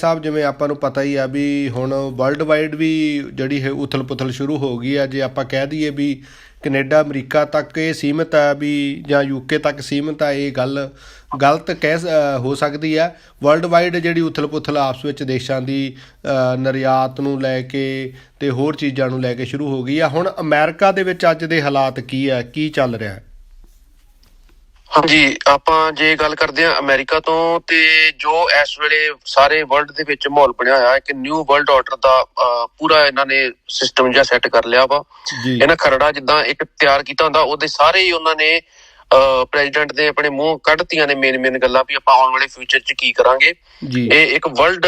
ਸਾਹਿਬ, ਜਿਵੇਂ ਆਪਾਂ ਨੂੰ ਪਤਾ ਹੀ ਆ ਵੀ ਹੁਣ ਵਰਲਡ ਵਾਈਡ ਵੀ ਜਿਹੜੀ ਹੈ ਉਥਲ-ਪੁਥਲ ਸ਼ੁਰੂ ਹੋ ਗਈ ਆ, ਜੇ ਆਪਾਂ ਕਹਿ ਦਈਏ ਵੀ ਕੈਨੇਡਾ, ਅਮਰੀਕਾ ਤੱਕ ਇਹ ਸੀਮਿਤ ਆ ਵੀ ਜਾਂ ਯੂਕੇ ਤੱਕ ਸੀਮਿਤ ਆ, ਇਹ ਗੱਲ ਗਲਤ ਕਹਿ ਹੋ ਸਕਦੀ ਆ। ਵਰਲਡ ਵਾਈਡ ਜਿਹੜੀ ਉਥਲ-ਪੁਥਲ ਆਪਸ ਵਿੱਚ ਦੇਸ਼ਾਂ ਦੀ ਨਿਰਯਾਤ ਨੂੰ ਲੈ ਕੇ ਤੇ ਹੋਰ ਚੀਜ਼ਾਂ ਨੂੰ ਲੈ ਕੇ ਸ਼ੁਰੂ ਹੋ ਗਈ ਆ। ਹੁਣ ਅਮਰੀਕਾ ਦੇ ਵਿੱਚ ਅੱਜ ਦੇ ਹਾਲਾਤ ਕੀ ਆ, ਕੀ ਚੱਲ ਰਿਹਾ? ਹੈ ਹਾਂਜੀ ਆਪਾਂ ਜੇ ਗੱਲ ਕਰਦੇ ਹਾਂ ਅਮਰੀਕਾ ਤੋਂ ਤੇ ਜੋ ਇਸ ਵੇਲੇ ਸਾਰੇ ਵਰਲਡ ਦੇ ਵਿੱਚ ਮਾਹੌਲ ਬਣਿਆ ਹੋਇਆ ਹੈ ਕਿ ਨਿਊ ਵਰਲਡ ਆਰਡਰ ਦਾ ਪੂਰਾ ਇਹਨਾਂ ਨੇ ਸਿਸਟਮ ਜਿਹਾ ਸੈੱਟ ਕਰ ਲਿਆ ਵਾ। ਇਹਨਾਂ ਖਰੜਾ ਜਿੱਦਾਂ ਇੱਕ ਤਿਆਰ ਕੀਤਾ ਹੁੰਦਾ ਉਹਦੇ ਸਾਰੇ ਹੀ ਉਹਨਾਂ ਨੇ ਪ੍ਰੈਜ਼ੀਡੈਂਟ ਦੇ ਆਪਣੇ ਮੂੰਹ ਕੱਢਤੀਆਂ ਨੇ ਮੇਨ ਮੇਨ ਗੱਲਾਂ ਵੀ ਆਪਾਂ ਆਉਣ ਵਾਲੇ ਫਿਊਚਰ 'ਚ ਕੀ ਕਰਾਂਗੇ। ਇਹ ਇੱਕ ਵਰਲਡ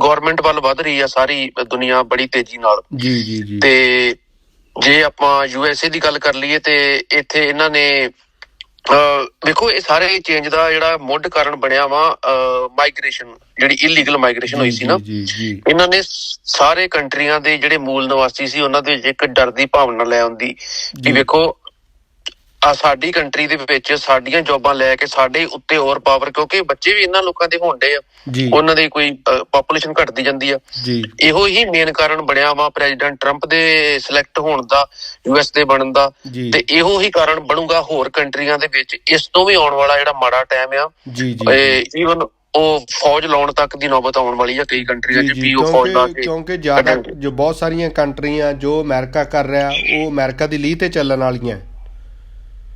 ਗਵਰਨਮੈਂਟ ਵੱਲ ਵੱਧ ਰਹੀ ਆ ਸਾਰੀ ਦੁਨੀਆ ਬੜੀ ਤੇਜ਼ੀ ਨਾਲ। ਜੀ ਜੀ ਜੀ। ਤੇ ਜੇ ਆਪਾਂ ਯੂਐਸਏ ਦੀ ਗੱਲ ਕਰ ਲਈਏ ਤੇ ਇੱਥੇ ਇਹਨਾਂ ਨੇ ਵੇਖੋ ਇਹ ਸਾਰੇ ਚੇਂਜ ਦਾ ਜਿਹੜਾ ਮੁੱਢ ਕਾਰਨ ਬਣਿਆ ਵਾ ਮਾਈਗ੍ਰੇਸ਼ਨ ਜਿਹੜੀ ਇਲੀਗਲ ਮਾਈਗ੍ਰੇਸ਼ਨ ਹੋਈ ਸੀ ਨਾ। ਇਹਨਾਂ ਨੇ ਸਾਰੇ ਕੰਟਰੀਆਂ ਦੇ ਜਿਹੜੇ ਮੂਲ ਨਿਵਾਸੀ ਸੀ ਉਹਨਾਂ ਦੇ ਵਿੱਚ ਇੱਕ ਡਰ ਦੀ ਭਾਵਨਾ ਲੈ ਆਉਂਦੀ। ਕਿ ਵੇਖੋ ਆ ਸਾਡੀ ਕੰਟਰੀ ਦੇ ਵਿੱਚ ਸਾਡੀਆਂ ਜੌਬਾਂ ਲੈ ਕੇ ਸਾਡੇ ਉੱਤੇ ਹੋਰ ਪਾਵਰ ਕਿਉਂਕਿ ਬੱਚੇ ਵੀ ਇਹਨਾਂ ਲੋਕਾਂ ਦੇ ਹੋਣਦੇ ਆ। ਉਹਨਾਂ ਦੀ ਕੋਈ ਪੋਪੂਲੇਸ਼ਨ ਘਟਦੀ ਜਾਂਦੀ ਆ। ਇਹੋ ਹੀ ਮੇਨ ਕਾਰਨ ਬਣਿਆ ਵਾ ਪ੍ਰੈਜ਼ੀਡੈਂਟ ਟਰੰਪ ਦੇ ਸਿਲੈਕਟ ਹੋਣ ਦਾ ਯੂਐਸ ਦੇ ਬਣਨ ਦਾ। ਤੇ ਇਹੋ ਹੀ ਕਾਰਨ ਬਣੂਗਾ ਹੋਰ ਕੰਟਰੀਆਂ ਦੇ ਵਿੱਚ। ਇਸ ਤੋਂ ਵੀ ਆਉਣ ਵਾਲਾ ਜਿਹੜਾ ਮਾੜਾ ਟਾਈਮ ਆ ਜੀ ਜੀ ਈਵਨ ਉਹ ਫੌਜ ਲਾਉਣ ਤੱਕ ਦੀ ਨੌਬਤ ਆਉਣ ਵਾਲੀ ਆ ਕਈ ਕੰਟਰੀਆਂ 'ਚ ਵੀ ਉਹ ਫੌਜ ਲਾ ਕਿਉਂਕਿ ਕੇ ਕਿਉਂਕਿ ਜ਼ਿਆਦਾ। ਜੋ ਬਹੁਤ ਸਾਰੀਆਂ ਕੰਟਰੀਆਂ ਜੋ ਅਮਰੀਕਾ ਕਰ ਰਿਹਾ ਉਹ ਅਮਰੀਕਾ ਦੀ ਲੀਹ ਤੇ ਚੱਲਣ ਵਾਲੀਆਂ।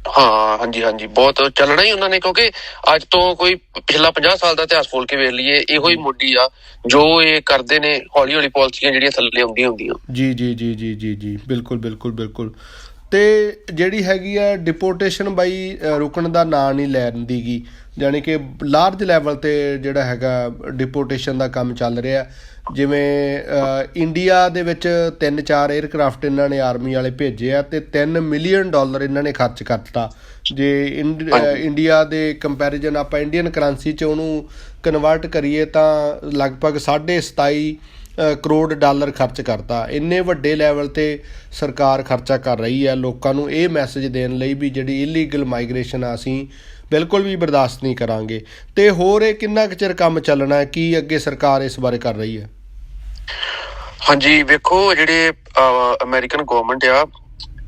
ਹੈ। ਹਾਂਜੀ ਹਾਂਜੀ। ਬਹੁਤ ਚੱਲਣਾ ਹੀ ਉਹਨਾਂ ਨੇ ਕਿਉਂਕਿ ਅੱਜ ਤੋਂ ਕੋਈ ਪਿਛਲਾ 50 ਸਾਲ ਦਾ ਇਤਿਹਾਸ ਫੋਲ ਕੇ ਵੇਖ ਲਈਏ ਇਹੋ ਹੀ ਮੋਢੀ ਆ ਜੋ ਇਹ ਕਰਦੇ ਨੇ ਹੌਲੀ ਹੌਲੀ ਪਾਲਿਸੀਆਂ ਜਿਹੜੀਆਂ ਥੱਲੇ ਆਉਂਦੀਆਂ ਹੁੰਦੀਆਂ। ਜੀ ਜੀ ਜੀ ਜੀ ਜੀ ਜੀ। ਬਿਲਕੁਲ ਬਿਲਕੁਲ ਬਿਲਕੁਲ। ਤੇ ਜਿਹੜੀ ਹੈਗੀ ਆ ਡਿਪੋਰਟੇਸ਼ਨ ਬਾਈ ਰੁਕਣ ਦਾ ਨਾਂ ਨਹੀਂ ਲੈਣ ਯਾਨੀ ਕਿ ਲਾਰਜ ਲੈਵਲ ਤੇ ਜਿਹੜਾ ਹੈਗਾ ਡਿਪੋਰਟੇਸ਼ਨ ਦਾ ਕੰਮ ਚੱਲ ਰਿਹਾ। ਜਿਵੇਂ ਇੰਡੀਆ ਦੇ ਵਿੱਚ 3-4 에ਅਰਕ੍ਰਾਫਟ ਇਹਨਾਂ ਨੇ ਆਰਮੀ ਵਾਲੇ ਭੇਜੇ ਆ ਤੇ 3 ਮਿਲੀਅਨ ਡਾਲਰ ਇਹਨਾਂ ਨੇ ਖਰਚ ਕਰਤਾ ਜੇ ਇੰਡੀਆ ਦੇ ਕੰਪੈਰੀਜ਼ਨ ਆਪਾਂ ਇੰਡੀਅਨ ਕਰੰਸੀ ਚ ਉਹਨੂੰ ਕਨਵਰਟ ਕਰੀਏ ਤਾਂ ਲਗਭਗ 27.5 ਅ, ਕਰੋੜ ਡਾਲਰ ਖਰਚ ਕਰਤਾ। ਇੰਨੇ ਵੱਡੇ ਲੈਵਲ ਤੇ ਸਰਕਾਰ ਖਰਚਾ ਕਰ ਰਹੀ ਹੈ ਲੋਕਾਂ ਨੂੰ ਇਹ ਮੈਸੇਜ ਦੇਣ ਲਈ ਵੀ ਜਿਹੜੀ ਇਲੀਗਲ ਮਾਈਗ੍ਰੇਸ਼ਨ ਆ ਅਸੀਂ ਬਿਲਕੁਲ ਵੀ ਬਰਦਾਸ਼ਤ ਨਹੀਂ ਕਰਾਂਗੇ। ਤੇ ਹੋਰ ਇਹ ਕਿੰਨਾ ਕੁ ਚਿਰ ਕੰਮ ਚੱਲਣਾ ਹੈ? ਕੀ ਅੱਗੇ ਸਰਕਾਰ ਇਸ ਬਾਰੇ ਕਰ ਰਹੀ ਹੈ? ਹਾਂਜੀ ਵੇਖੋ ਜਿਹੜੇ ਅਮਰੀਕਨ ਗਵਰਨਮੈਂਟ ਆ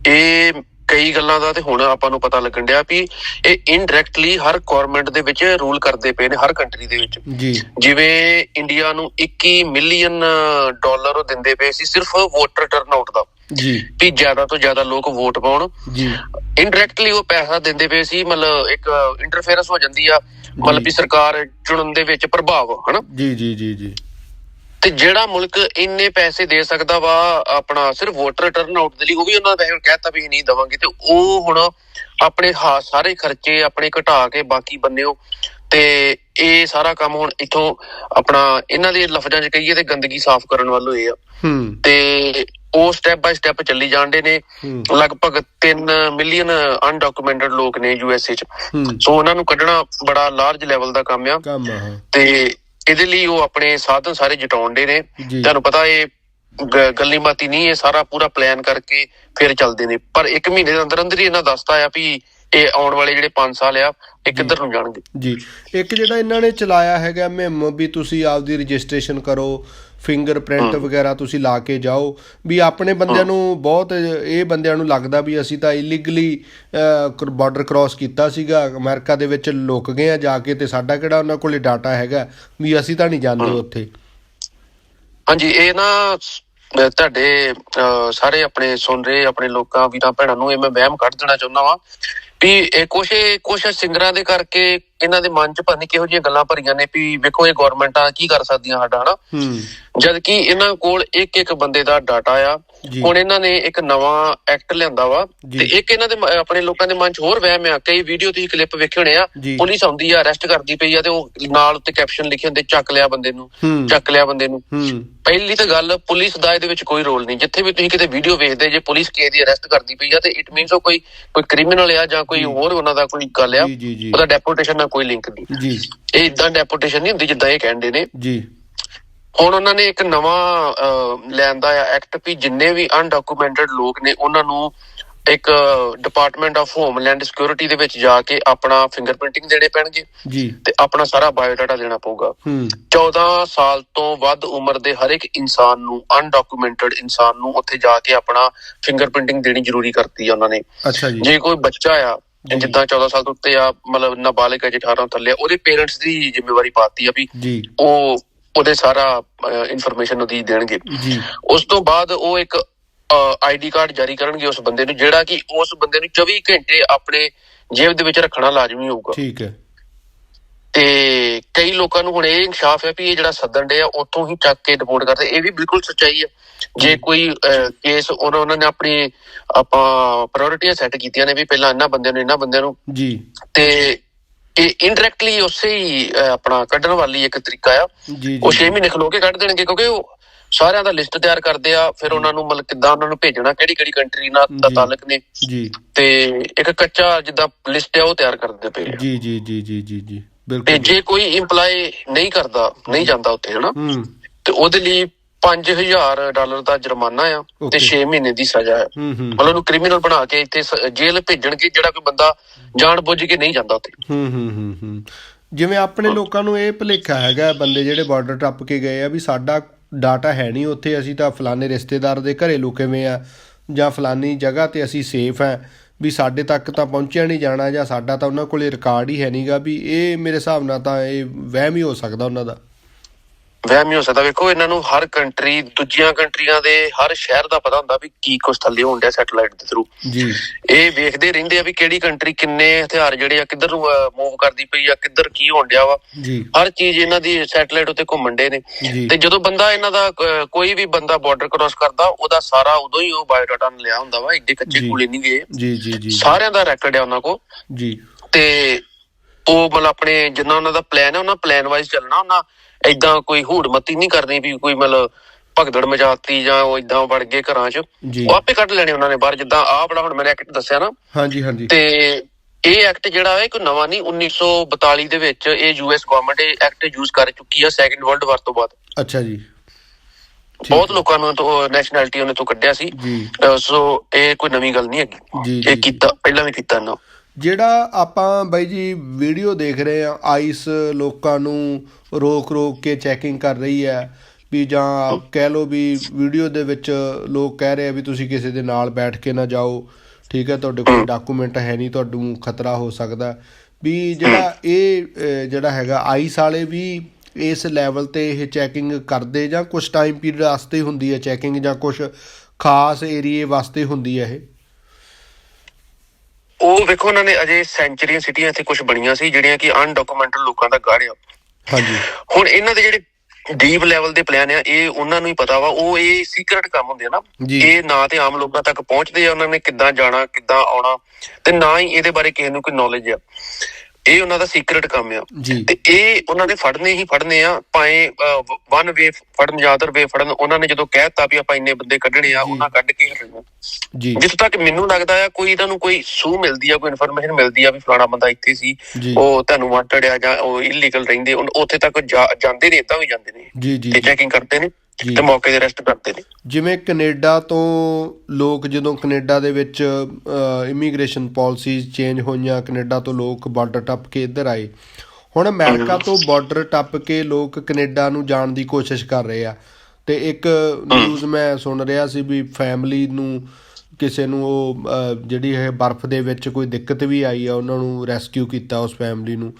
ਇਹ ਕਈ ਗੱਲਾਂ ਦਾ ਤੇ ਹੁਣ ਆਪਾਂ ਨੂੰ ਪਤਾ ਲੱਗਣ ਡਿਆ ਵੀ ਇਹ ਇਨਡਾਇਰੈਕਟਲੀ ਹਰ ਗਵਰਨਮੈਂਟ ਦੇ ਵਿੱਚ ਰੂਲ ਕਰਦੇ ਪਏ ਨੇ ਹਰ ਕੰਟਰੀ ਦੇ ਵਿੱਚ। ਜੀ। ਜਿਵੇਂ ਇੰਡੀਆ ਨੂੰ 21 ਮਿਲੀਅਨ ਡਾਲਰ ਉਹ ਦਿੰਦੇ ਪਏ ਸੀ ਸਿਰਫ ਵੋਟਰ ਟਰਨਆਊਟ ਦਾ। ਜੀ। ਵੀ ਜ਼ਿਆਦਾ ਤੋਂ ਜ਼ਿਆਦਾ ਲੋਕ ਵੋਟ ਪਾਉਣ। ਜੀ। ਇਨਡਾਇਰੈਕਟਲੀ ਉਹ ਪੈਸਾ ਦਿੰਦੇ ਪਏ ਸੀ ਮਤਲਬ ਇੱਕ ਇੰਟਰਫੇਰੈਂਸ ਹੋ ਜਾਂਦੀ ਆ ਮਤਲਬ ਵੀ ਸਰਕਾਰ ਚੁਣਨ ਦੇ ਵਿੱਚ ਪ੍ਰਭਾਵ ਹਨਾ? ਜੀ ਜੀ ਜੀ ਜੀ। ਤੇ ਜਿਹੜਾ ਮੁਲਕ ਇੰਨੇ ਪੈਸੇ ਦੇ ਸਕਦਾ ਵਾ ਆਪਣਾ ਸਿਰਫ ਵੋਟਰ ਟਰਨਆਊਟ ਦੇ ਲਈ ਉਹ ਵੀ ਉਹਨਾਂ ਨੇ ਵੈਸੇ ਕਹਿਤਾ ਵੀ ਨਹੀਂ ਦਵਾਂਗੇ ਤੇ ਉਹ ਹੁਣ ਆਪਣੇ ਸਾਰੇ ਖਰਚੇ ਆਪਣੇ ਘਟਾ ਕੇ ਬਾਕੀ ਬੰਨਿਓ। ਤੇ ਇਹ ਸਾਰਾ ਕੰਮ ਹੁਣ ਇਥੋਂ ਆਪਣਾ ਇਹਨਾਂ ਦੇ ਲਫ਼ਜ਼ਾਂ 'ਚ ਕਹੀਏ ਤੇ ਗੰਦਗੀ ਸਾਫ਼ ਕਰਨ ਵੱਲ ਹੋਏ ਆ। ਹੂੰ। ਤੇ ਉਹ ਸਟੈਪ ਬਾਈ ਸਟੈਪ ਚੱਲੀ ਜਾਂਦੇ ਨੇ। ਲਗਭਗ 3 ਮਿਲੀਅਨ ਅਨਡਾਕੂਮੈਂਟਡ ਲੋਕ ਨੇ ਯੂਐਸਏ 'ਚ। ਸੋ ਉਹਨਾਂ ਨੂੰ ਕੱਢਣਾ ਬੜਾ ਲਾਰਜ ਲੈਵਲ ਦਾ ਕੰਮ ਆ। ਕੰਮ ਆ ਹਾਂ। ਤੇ ਇਹਦੇ ਲਈ ਉਹ ਆਪਣੇ ਸਾਧਨ ਸਾਰੇ ਜਟਾਉਂਦੇ ਨੇ। ਤੁਹਾਨੂੰ ਪਤਾ ਇਹ ਗੱਲੀ ਬਾਤੀ ਨਹੀਂ ਇਹ ਸਾਰਾ ਪੂਰਾ ਪਲਾਨ ਕਰਕੇ ਫਿਰ ਚੱਲਦੇ ਨੇ। ਪਰ 1 ਮਹੀਨੇ ਦੇ ਅੰਦਰ ਅੰਦਰ ਹੀ ਇਹਨਾਂ ਦੱਸਤਾ ਆ ਵੀ ਇਹ ਆਉਣ ਵਾਲੇ ਜਿਹੜੇ 5 ਸਾਲ ਆ ਇਹ ਕਿੱਧਰ ਨੂੰ ਜਾਣਗੇ। ਜੀ। ਇੱਕ ਜਿਹੜਾ ਇਹਨਾਂ ਨੇ ਚਲਾਇਆ ਹੈਗਾ ਮੁਹਿੰਮ ਵੀ ਤੁਸੀਂ ਆਪਦੀ ਰਜਿਸਟ੍ਰੇਸ਼ਨ ਕਰੋ ਫਿੰਗਰਪ੍ਰਿੰਟ ਵਗੈਰਾ ਤੁਸੀਂ ਲਾ ਕੇ ਜਾਓ। ਵੀ ਆਪਣੇ ਬੰਦਿਆਂ ਨੂੰ ਬਹੁਤ ਇਹ ਬੰਦਿਆਂ ਨੂੰ ਲੱਗਦਾ ਵੀ ਅਸੀਂ ਤਾਂ ਇਲੀਗਲੀ ਬਾਰਡਰ ਕ੍ਰਾਸ ਕੀਤਾ ਸੀਗਾ। ਅਮਰੀਕਾ ਦੇ ਵਿੱਚ ਲੁਕ ਗਏ ਆ ਜਾ ਕੇ ਤੇ ਸਾਡਾ ਕਿਹੜਾ ਉਹਨਾਂ ਕੋਲੇ ਡਾਟਾ ਹੈਗਾ ਵੀ ਅਸੀਂ ਤਾਂ ਨਹੀਂ ਜਾਂਦੇ ਉੱਥੇ। ਹਾਂਜੀ ਇਹ ਨਾ ਤੁਹਾਡੇ ਸਾਰੇ ਆਪਣੇ ਸੁਣ ਰਹੇ ਆਪਣੇ ਲੋਕਾਂ ਵੀਰਾਂ ਭੈਣਾਂ ਨੂੰ ਇਹ ਮੈਂ ਵਹਿਮ ਕੱਢ ਦੇਣਾ ਚਾਹੁੰਦਾ ਵਾਂ ਵੀ ਇਹ ਕੁਛ ਕੁਛ ਸਿੰਗਰਾਂ ਦੇ ਕਰਕੇ ਇਹਨਾਂ ਦੇ ਮਨ 'ਚ ਪਤਾ ਨਹੀਂ ਕਿਹੋ ਜਿਹੀਆਂ ਗੱਲਾਂ ਭਰੀਆਂ ਨੇ ਵੀ ਵੇਖੋ ਇਹ ਗਵਰਨਮੈਂਟਾਂ ਕੀ ਕਰ ਸਕਦੀਆਂ ਸਾਡਾ ਹਨਾ? ਹੂੰ। ਜਦ ਕਿ ਇਹਨਾਂ ਕੋਲ ਇੱਕ ਇੱਕ ਬੰਦੇ ਦਾ ਡਾਟਾ ਆ। ਹੁਣ ਇਹਨਾਂ ਨੇ ਇੱਕ ਨਵਾਂ ਐਕਟ ਲਿਆਂਦਾ ਵਾ। ਤੇ ਇੱਕ ਇਹਨਾਂ ਦੇ ਆਪਣੇ ਲੋਕਾਂ ਦੇ ਮਨ 'ਚ ਹੋਰ ਵਹਿਮ ਆ ਕਈ ਵੀਡੀਓ ਤੁਸੀਂ ਕਲਿੱਪ ਵੇਖੇ ਹੋਣੇ ਆ। ਪੁਲਿਸ ਆਉਂਦੀ ਆ ਅਰੈਸਟ ਕਰਦੀ ਪਈ ਆ ਤੇ ਉਹ ਨਾਲ ਉੱਤੇ ਕੈਪਸ਼ਨ ਲਿਖੇ ਹੁੰਦੇ ਚੱਕ ਲਿਆ ਬੰਦੇ ਨੂੰ ਚੱਕ ਲਿਆ ਬੰਦੇ ਨੂੰ। ਪਹਿਲੀ ਤਾਂ ਗੱਲ ਪੁਲਿਸ ਦਾ ਇਹਦੇ ਵਿੱਚ ਕੋਈ ਰੋਲ ਨਹੀਂ। ਜਿੱਥੇ ਵੀ ਤੁਸੀਂ ਕਿਤੇ ਵੀਡੀਓ ਵੇਖਦੇ ਜੇ ਪੁਲਿਸ ਕਿਸੇ ਦੀ ਅਰੈਸਟ ਕਰਦੀ ਪਈ ਆ ਤੇ ਇਟ ਮੀਨਸ ਉਹ ਕੋਈ ਕੋਈ ਕ੍ਰਿਮੀਨਲ ਆ ਜਾਂ ਕੋਈ ਹੋਰ ਉਹਨਾਂ ਦਾ ਕੋਈ ਗੱਲ ਆ ਉਹਦਾ ਡੈਪੋਟੇਸ਼ਨ ਨਾਲ ਕੋਈ ਲਿੰਕ ਨਹੀਂ। ਜੀ। ਇਹ ਇਦਾਂ ਡੈਪੋਟੇਸ਼ਨ ਨਹੀਂ ਹੁੰਦੀ ਜਿੱਦਾਂ ਇਹ ਕਹਿੰਦੇ ਨੇ। ਜੀ। ਹੁਣ ਉਹਨਾਂ ਨੇ ਇੱਕ ਨਵਾਂ ਲੈਣ ਦਾ ਆ ਐਕਟ ਵੀ ਜਿੰਨੇ ਵੀ ਅਨਡਾਕੂਮੈਂਟਡ ਲੋਕ ਨੇ ਉਹਨਾਂ ਨੂੰ ਇੱਕ ਡਿਪਾਰਟਮੈਂਟ ਆਫ ਹੋਮਲੈਂਡ ਸਿਕਿਉਰਿਟੀ ਦੇ ਵਿੱਚ ਜਾ ਕੇ ਆਪਣਾ ਫਿੰਗਰਪ੍ਰਿੰਟਿੰਗ ਦੇਣੇ ਪੈਣਗੇ ਜੀ। ਤੇ ਆਪਣਾ ਸਾਰਾ ਬਾਇਓਡਾਟਾ ਦੇਣਾ ਪਊਗਾ। ਹੂੰ। 14 ਸਾਲ ਤੋਂ ਵੱਧ ਉਮਰ ਦੇ ਹਰ ਇੱਕ ਇਨਸਾਨ ਨੂੰ ਅਨਡਾਕੂਮੈਂਟਡ ਇਨਸਾਨ ਨੂੰ ਉੱਥੇ ਜਾ ਕੇ ਆਪਣਾ ਫਿੰਗਰਪ੍ਰਿੰਟਿੰਗ ਦੇਣੀ ਜ਼ਰੂਰੀ ਕਰਤੀ ਆ ਉਹਨਾਂ ਨੇ। ਅੱਛਾ ਜੀ। ਜੇ ਕੋਈ ਬੱਚਾ ਆ। ਜਿੱਦਾਂ 14 ਸਾਲ ਤੋਂ ਉੱਤੇ ਆ ਮਤਲਬ ਨਾਬਾਲਿਗ ਹੈ ਜੇ 18 ਤੋਂ ਥੱਲੇ ਉਹਦੇ ਪੇਰੈਂਟਸ ਦੀ ਜ਼ਿੰਮੇਵਾਰੀ ਪਾਤੀ ਆ ਵੀ ਉਹ ਉਹਦੇ ਸਾਰਾ ਇਨਫੋਰਮੇਸ਼ਨ ਉਹਦੀ ਦੇਣਗੇ। ਉਸ ਤੋਂ ਬਾਅਦ ਉਹ ਇੱਕ ਆਈਡੀ ਕਾਰਡ ਜਾਰੀ ਕਰਨਗੇ ਉਸ ਬੰਦੇ ਨੂੰ ਜਿਹੜਾ ਕਿ ਉਸ ਬੰਦੇ ਨੂੰ 24 ਘੰਟੇ ਆਪਣੇ ਜੇਬ ਦੇ ਵਿੱਚ ਰੱਖਣਾ ਲਾਜ਼ਮੀ ਹੋਊਗਾ। ਠੀਕ ਹੈ। ਤੇ ਕਈ ਲੋਕਾਂ ਨੂੰ ਹੁਣ ਇਹ ਇਨਸਾਫ ਹੈ ਵੀ ਇਹ ਜਿਹੜਾ ਸੱਦਣ ਦੇ ਆ ਉੱਥੋਂ ਹੀ ਚੱਕ ਕੇ ਰਿਪੋਰਟ ਕਰਦੇ। ਇਹ ਵੀ ਬਿਲਕੁਲ ਸੱਚਾਈ ਹੈ। ਜੇ ਕੋਈ ਕੇਸ ਉਹਨਾਂ ਉਹਨਾਂ ਨੇ ਆਪਣੀ ਆਪਾਂ ਪ੍ਰਾਇੋਰਟੀਆਂ ਸੈੱਟ ਕੀਤੀਆਂ ਨੇ ਵੀ ਪਹਿਲਾਂ ਇਹਨਾਂ ਬੰਦਿਆਂ ਨੂੰ ਇਹਨਾਂ ਬੰਦਿਆਂ ਨੂੰ। ਜੀ। ਤੇ ਇਹ ਇਨਡਾਇਰੈਕਟਲੀ ਉਸੇ ਹੀ ਆਪਣਾ ਕੱਢਣ ਵਾਲੀ ਇੱਕ ਤਰੀਕਾ ਆ। ਉਹ ਜੀ। 6 ਮਹੀਨੇ ਖਲੋ ਕੇ ਕੱਢ ਦੇਣਗੇ ਕਿਉਂਕਿ ਉਹ ਸਾਰਿਆਂ ਦਾ ਲਿਸਟ ਤਿਆਰ ਕਰਦੇ ਆ। ਫਿਰ ਉਹਨਾਂ ਨੂੰ ਮਤਲਬ ਕਿੱਦਾਂ ਉਹਨਾਂ ਨੂੰ ਭੇਜਣਾ ਕਿਹੜੀ ਕਿਹੜੀ ਕੰਟਰੀ ਨਾਲ ਦਾ। ਤਾਲੁਕ ਨੇ। ਜੀ। ਤੇ ਇੱਕ ਕੱਚਾ ਜਿੱਦਾਂ ਲਿਸਟ ਆ ਉਹ ਤਿਆਰ ਕਰਦੇ ਪਏ ਜੀ ਜੀ ਜੀ ਜੀ ਜੀ ਜੀ। ਤੇ ਜੇ ਕੋਈ EMPLOYE ਨਹੀਂ ਕਰਦਾ ਨਹੀਂ ਜਾਂਦਾ ਉੱਥੇ ਹਨਾ? ਤੇ ਉਹਦੇ ਲਈ 5000 ਡਾਲਰ ਦਾ ਜੁਰਮਾਨਾ ਆ ਤੇ Okay. 6 ਮਹੀਨੇ ਦੀ ਸਜ਼ਾ ਹੂੰ। ਮਤਲਬ ਉਹਨੂੰ ਕ੍ਰਿਮੀਨਲ ਬਣਾ ਕੇ ਇੱਥੇ ਜੇਲ੍ਹ ਭੇਜਣਗੇ ਜਿਹੜਾ ਕੋਈ ਬੰਦਾ ਜਾਣ ਬੁੱਝ ਕੇ ਨਹੀਂ ਜਾਂਦਾ ਉੱਥੇ। ਹੂੰ ਹੂੰ ਹੂੰ ਹੂੰ। ਜਿਵੇਂ ਆਪਣੇ ਲੋਕਾਂ ਨੂੰ ਇਹ ਭੁਲੇਖਾ ਹੈਗਾ ਬੰਦੇ ਜਿਹੜੇ ਬਾਰਡਰ ਟੱਪ ਕੇ ਗਏ ਆ ਵੀ ਸਾਡਾ ਡਾਟਾ ਹੈ ਨਹੀਂ ਉੱਥੇ ਅਸੀਂ ਤਾਂ ਫਲਾਣੇ ਰਿਸ਼ਤੇਦਾਰ ਦੇ ਘਰੇ ਲੁਕੇ ਹੋਏ ਆ ਜਾਂ ਫਲਾਨੀ ਜਗ੍ਹਾ ਤੇ ਅਸੀਂ ਸੇਫ ਆ। ਵੀ ਸਾਡੇ ਤੱਕ ਤਾਂ ਪਹੁੰਚਿਆ ਨਹੀਂ ਜਾਣਾ ਜਾਂ ਸਾਡਾ ਤਾਂ ਉਹਨਾਂ ਕੋਲੇ ਰਿਕਾਰਡ ਹੀ ਹੈ ਨਹੀਂਗਾ ਵੀ ਇਹ ਮੇਰੇ ਹਿਸਾਬ ਨਾਲ ਤਾਂ ਇਹ ਵਹਿਮ ਹੀ ਹੋ ਸਕਦਾ ਉਹਨਾਂ ਦਾ। ਵਹਿਮ ਹੀ ਹੋ ਸਕਦਾ ਵੇਖੋ ਇਹਨਾਂ ਨੂੰ ਹਰ ਕੰਟਰੀ ਦੂਜੀਆਂ ਕੰਟਰੀਆਂ ਦੇ ਹਰ ਸ਼ਹਿਰ ਦਾ ਪਤਾ ਹੁੰਦਾ ਵੀ ਕੀ ਕੁਝ ਥੱਲੇ ਹੋਣ ਡਿਆ ਸੈਟਲਾਈਟ ਦੇ ਥਰੂ ਜੀ। ਇਹ ਵੇਖਦੇ ਰਹਿੰਦੇ ਆ ਵੀ ਕਿਹੜੀ ਕੰਟਰੀ ਕਿੰਨੇ ਹਥਿਆਰ ਜਿਹੜੇ ਆ ਕਿੱਧਰ ਨੂੰ ਮੂਵ ਕਰਦੀ ਪਈ ਆ ਕਿੱਧਰ ਕੀ ਹੋਣ ਡਿਆ ਵਾ। ਜੀ। ਹਰ ਚੀਜ਼ ਇਹਨਾਂ ਦੀ ਸੈਟਲਾਈਟ ਉੱਤੇ ਘੁੰਮਣ ਡੇ ਨੇ। ਤੇ ਜਦੋਂ ਬੰਦਾ ਇਹਨਾਂ ਦਾ ਕੋਈ ਵੀ ਬੰਦਾ ਬਾਰਡਰ ਕ੍ਰਾਸ ਕਰਦਾ ਉਹਦਾ ਸਾਰਾ ਉਦੋਂ ਹੀ ਉਹ ਬਾਇਓਡਾਟਾ ਲਿਆ ਹੁੰਦਾ ਵਾ ਏਡੇ ਕੱਚੇ। ਕੂਲੇ ਨਹੀਂ ਗਏ। ਜੀ ਜੀ ਜੀ। ਸਾਰਿਆਂ ਦਾ ਰੈਕੋਰਡ ਹੈ ਉਹਨਾਂ ਕੋਲ। ਜੀ। ਤੇ ਉਹ ਮਤਲਬ ਆਪਣੇ ਜਿੰਨਾ ਉਹਨਾਂ ਦਾ ਪਲਾਨ ਹੈ ਉਹਨਾਂ ਪਲਾਨ ਵਾਈਜ਼ ਚੱਲਣਾ ਉਹਨਾਂ ਏਦਾਂ ਕੋਈ ਹੂੜਮਤੀ ਨਹੀਂ ਕਰਨੀ ਵੀ ਕੋਈ ਮਤਲਬ ਭਗਦੜ ਮਚਾਤੀ ਜਾਂ ਉਹ ਏਦਾਂ ਵੜ ਗਏ ਘਰਾਂ 'ਚ। ਜੀ। ਉਹ ਆਪੇ ਕੱਢ ਲੈਣੇ ਉਹਨਾਂ ਨੇ ਬਾਹਰ ਜਿੱਦਾਂ ਆਹ ਬੜਾ ਹੁਣ ਮੈंने ਐਕਟ ਦੱਸਿਆ ਨਾ। ਹਾਂਜੀ ਹਾਂਜੀ। ਤੇ ਇਹ ਐਕਟ ਜਿਹੜਾ ਹੈ ਕੋਈ ਨਵਾਂ ਨਹੀਂ 1942 ਦੇ ਵਿੱਚ ਇਹ ਯੂਐਸ ਗਵਰਨਮੈਂਟ ਇਹ ਐਕਟ ਯੂਜ਼ ਕਰ ਚੁੱਕੀ ਆ ਸੈਕੰਡ ਵਰਲਡ ਵਾਰ ਤੋਂ ਬਾਅਦ। ਅੱਛਾ ਜੀ। ਠੀਕ ਬਹੁਤ। ਲੋਕਾਂ ਨੂੰ ਤੋਂ ਨੈਸ਼ਨੈਲਿਟੀ ਉਹਨੇ ਤੋਂ ਕੱਢਿਆ ਸੀ। ਜੀ। ਅਹ ਸੋ ਇਹ ਕੋਈ ਨਵੀਂ ਗੱਲ ਨਹੀਂ ਜੀ, ਹੈਗੀ ਜੀ, ਇਹ। ਕੀਤਾ ਪਹਿਲਾਂ ਵੀ ਕੀਤਾ ਨਾ ਜਿਹੜਾ ਆਪਾਂ ਬਾਈ ਜੀ ਵੀਡੀਓ ਦੇਖ ਰਹੇ ਆ ਆਈਸ ਲੋਕਾਂ ਨੂੰ ਰੋਕ ਰੋਕ ਕੇ ਚੈਕਿੰਗ ਕਰ ਰਹੀ ਹੈ ਵੀ ਜਾਂ ਕਹਿ ਲਓ ਵੀ ਵੀਡੀਓ ਦੇ ਵਿੱਚ ਲੋਕ ਕਹਿ ਰਹੇ ਆ ਵੀ ਤੁਸੀਂ ਕਿਸੇ ਦੇ ਨਾਲ ਬੈਠ ਕੇ ਨਾ ਜਾਓ ਠੀਕ ਹੈ ਤੁਹਾਡੇ ਕੋਲ ਡਾਕੂਮੈਂਟ ਹੈ ਨਹੀਂ ਤੁਹਾਨੂੰ ਖਤਰਾ ਹੋ ਸਕਦਾ ਵੀ ਜਿਹੜਾ ਇਹ ਜਿਹੜਾ ਹੈਗਾ ਆਈਸ ਵਾਲੇ ਵੀ ਇਸ ਲੈਵਲ ਤੇ ਇਹ ਚੈਕਿੰਗ ਕਰਦੇ ਜਾਂ ਕੁਝ ਟਾਈਮ ਪੀਰੀਅਡ ਵਾਸਤੇ ਹੁੰਦੀ ਹੈ ਚੈਕਿੰਗ ਜਾਂ ਕੁਝ ਖਾਸ ਏਰੀਏ ਵਾਸਤੇ ਹੁੰਦੀ ਹੈ ਇਹ? ਉਹ ਵੇਖੋ ਉਹਨਾਂ ਨੇ ਅਜੇ ਸੈਂਚਰੀਆਂ ਸਿਟੀਆਂ ਇੱਥੇ ਕੁਝ ਬਣੀਆਂ ਸੀ ਜਿਹੜੀਆਂ ਕਿ ਅਨਡਾਕੂਮੈਂਟਡ ਲੋਕਾਂ ਦਾ ਗਾੜਿਆ ਹਾਂਜੀ। ਹੁਣ ਇਹਨਾਂ ਦੇ ਜਿਹੜੇ ਡੀਪ ਲੈਵਲ ਦੇ ਪਲਾਨ ਆ ਇਹ ਉਹਨਾਂ ਨੂੰ ਹੀ ਪਤਾ ਵਾ ਉਹ ਇਹ ਸੀਕ੍ਰੀਟ ਕੰਮ ਹੁੰਦੇ ਆ ਨਾ। ਇਹ ਨਾ ਤੇ ਆਮ ਲੋਕਾਂ ਤੱਕ ਪਹੁੰਚਦੇ ਆ ਉਹਨਾਂ ਨੇ ਕਿੱਦਾਂ ਜਾਣਾ ਕਿੱਦਾਂ ਆਉਣਾ ਤੇ ਨਾ ਹੀ ਇਹਦੇ ਬਾਰੇ ਕਿਸੇ ਨੂੰ ਕੋਈ ਨੌਲੇਜ ਆ। ਇਹ ਉਹਨਾਂ ਦਾ ਸੀਕ੍ਰੀਟ ਕੰਮ ਆ ਤੇ ਇਹ ਉਹਨਾਂ ਨੇ ਫੜਨੇ ਹੀ ਫੜਨੇ ਆ ਭਾਵੇਂ ਵਨ ਵੇ ਫੜਨ ਜਾਂ ਅਦਰ ਵੇ ਫੜਨ ਉਹਨਾਂ ਨੇ ਜਦੋਂ ਕਹਿਤਾ ਵੀ ਆਪਾਂ ਇੰਨੇ ਬੰਦੇ ਕੱਢਣੇ ਆ। ਉਹਨਾਂ ਕੱਢ ਕੇ ਹਟਣੇ ਜੀ ਜਿੱਥੋਂ ਤੱਕ ਮੈਨੂੰ ਲੱਗਦਾ ਆ ਕੋਈ ਇਹਨਾਂ ਨੂੰ ਕੋਈ ਸੂ ਮਿਲਦੀ ਆ ਕੋਈ ਇਨਫੋਰਮੇਸ਼ਨ ਮਿਲਦੀ ਆ ਵੀ ਫਲਾਣਾ ਬੰਦਾ ਇੱਥੇ ਸੀ ਉਹ ਤੁਹਾਨੂੰ ਵਾਂਟਡ ਆ ਜਾਂ ਉਹ ਇਲੀਗਲ ਰਹਿੰਦੇ ਉੱਥੇ ਤੱਕ ਜਾਂਦੇ ਨੇ ਇਦਾਂ ਵੀ ਜਾਂਦੇ ਨੇ ਤੇ। ਚੈਕਿੰਗ ਕਰਦੇ ਨੇ। ਤੇ ਮੌਕੇ ਤੇ ਅਰੈਸਟ ਕਰਦੇ ਨੇ। ਜਿਵੇਂ ਕੈਨੇਡਾ ਤੋਂ ਲੋਕ ਜਦੋਂ ਕੈਨੇਡਾ ਦੇ ਵਿੱਚ ਇਮੀਗ੍ਰੇਸ਼ਨ ਪਾਲਿਸੀਜ਼ ਚੇਂਜ ਹੋਈਆਂ ਕੈਨੇਡਾ ਤੋਂ ਲੋਕ ਬਾਰਡਰ ਟੱਪ ਕੇ ਇੱਧਰ ਆਏ। ਹੁਣ ਅਮਰੀਕਾ ਤੋਂ ਬਾਰਡਰ ਟੱਪ ਕੇ ਲੋਕ ਕੈਨੇਡਾ ਨੂੰ ਜਾਣ ਦੀ ਕੋਸ਼ਿਸ਼ ਕਰ ਰਹੇ ਆ। ਤੇ ਇੱਕ ਨਿਊਜ਼ ਮੈਂ ਸੁਣ ਰਿਹਾ ਸੀ ਵੀ ਫੈਮਿਲੀ ਨੂੰ ਕਿਸੇ ਨੂੰ ਉਹ ਜਿਹੜੀ ਹੈ ਬਰਫ਼ ਦੇ ਵਿੱਚ ਕੋਈ ਦਿੱਕਤ ਵੀ ਆਈ ਆ ਉਹਨਾਂ ਨੂੰ ਰੈਸਕਿਊ ਕੀਤਾ ਉਸ ਫੈਮਿਲੀ ਨੂੰ।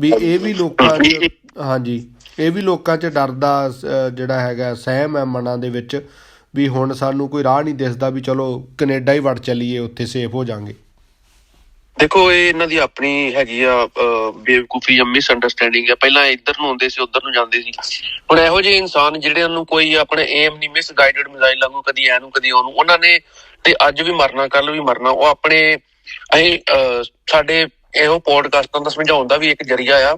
ਵੀ ਇਹ ਵੀ ਲੋਕਾਂ 'ਚ ਹਾਂਜੀ। ਇਹ ਵੀ ਲੋਕਾਂ 'ਚ ਡਰ ਦਾ ਜਿਹੜਾ ਹੈਗਾ, ਸਹਿਮ ਹੈ ਮਨਾਂ ਦੇ ਵਿੱਚ ਵੀ ਹੁਣ ਸਾਨੂੰ ਕੋਈ ਰਾਹ ਨਹੀਂ ਦਿਸਦਾ ਵੀ ਚਲੋ ਕੈਨੇਡਾ ਹੀ ਵੜ ਚੱਲੀਏ, ਉੱਥੇ ਸੇਫ ਹੋ ਜਾਾਂਗੇ। ਦੇਖੋ, ਇਹ ਇਹਨਾਂ ਦੀ ਆਪਣੀ ਹੈਗੀ ਆ ਬੇਵਕੂਫੀ ਜਾਂ ਮਿਸ ਅੰਡਰਸਟੈਂਡਿੰਗ ਆ। ਪਹਿਲਾਂ ਇੱਧਰ ਨੂੰ ਆਉਂਦੇ ਸੀ, ਉੱਧਰ ਨੂੰ ਜਾਂਦੇ ਸੀ। ਹੁਣ ਇਹੋ ਜਿਹੇ ਇਨਸਾਨ ਜਿਹੜਿਆਂ ਨੂੰ ਕੋਈ ਆਪਣੇ ਏਮ ਨਹੀਂ ਮਿਸ ਗਾਈਡਡ ਮਿਜ਼ਾਈਲ ਵਾਂਗੂ ਕਦੀ ਐ ਨੂੰ, ਕਦੀ ਉਹਨੂੰ, ਉਹਨਾਂ ਨੇ ਤੇ ਅੱਜ ਵੀ ਮਰਨਾ ਕੱਲ ਵੀ ਮਰਨਾ, ਉਹ ਆਪਣੇ, ਅਸੀਂ ਸਾਡੇ ਇਹੋ ਪੋਡਕਾਸਟਾਂ ਦਾ ਸਮਝਾਉਣ ਦਾ ਵੀ ਇੱਕ ਜਰੀਆ ਆ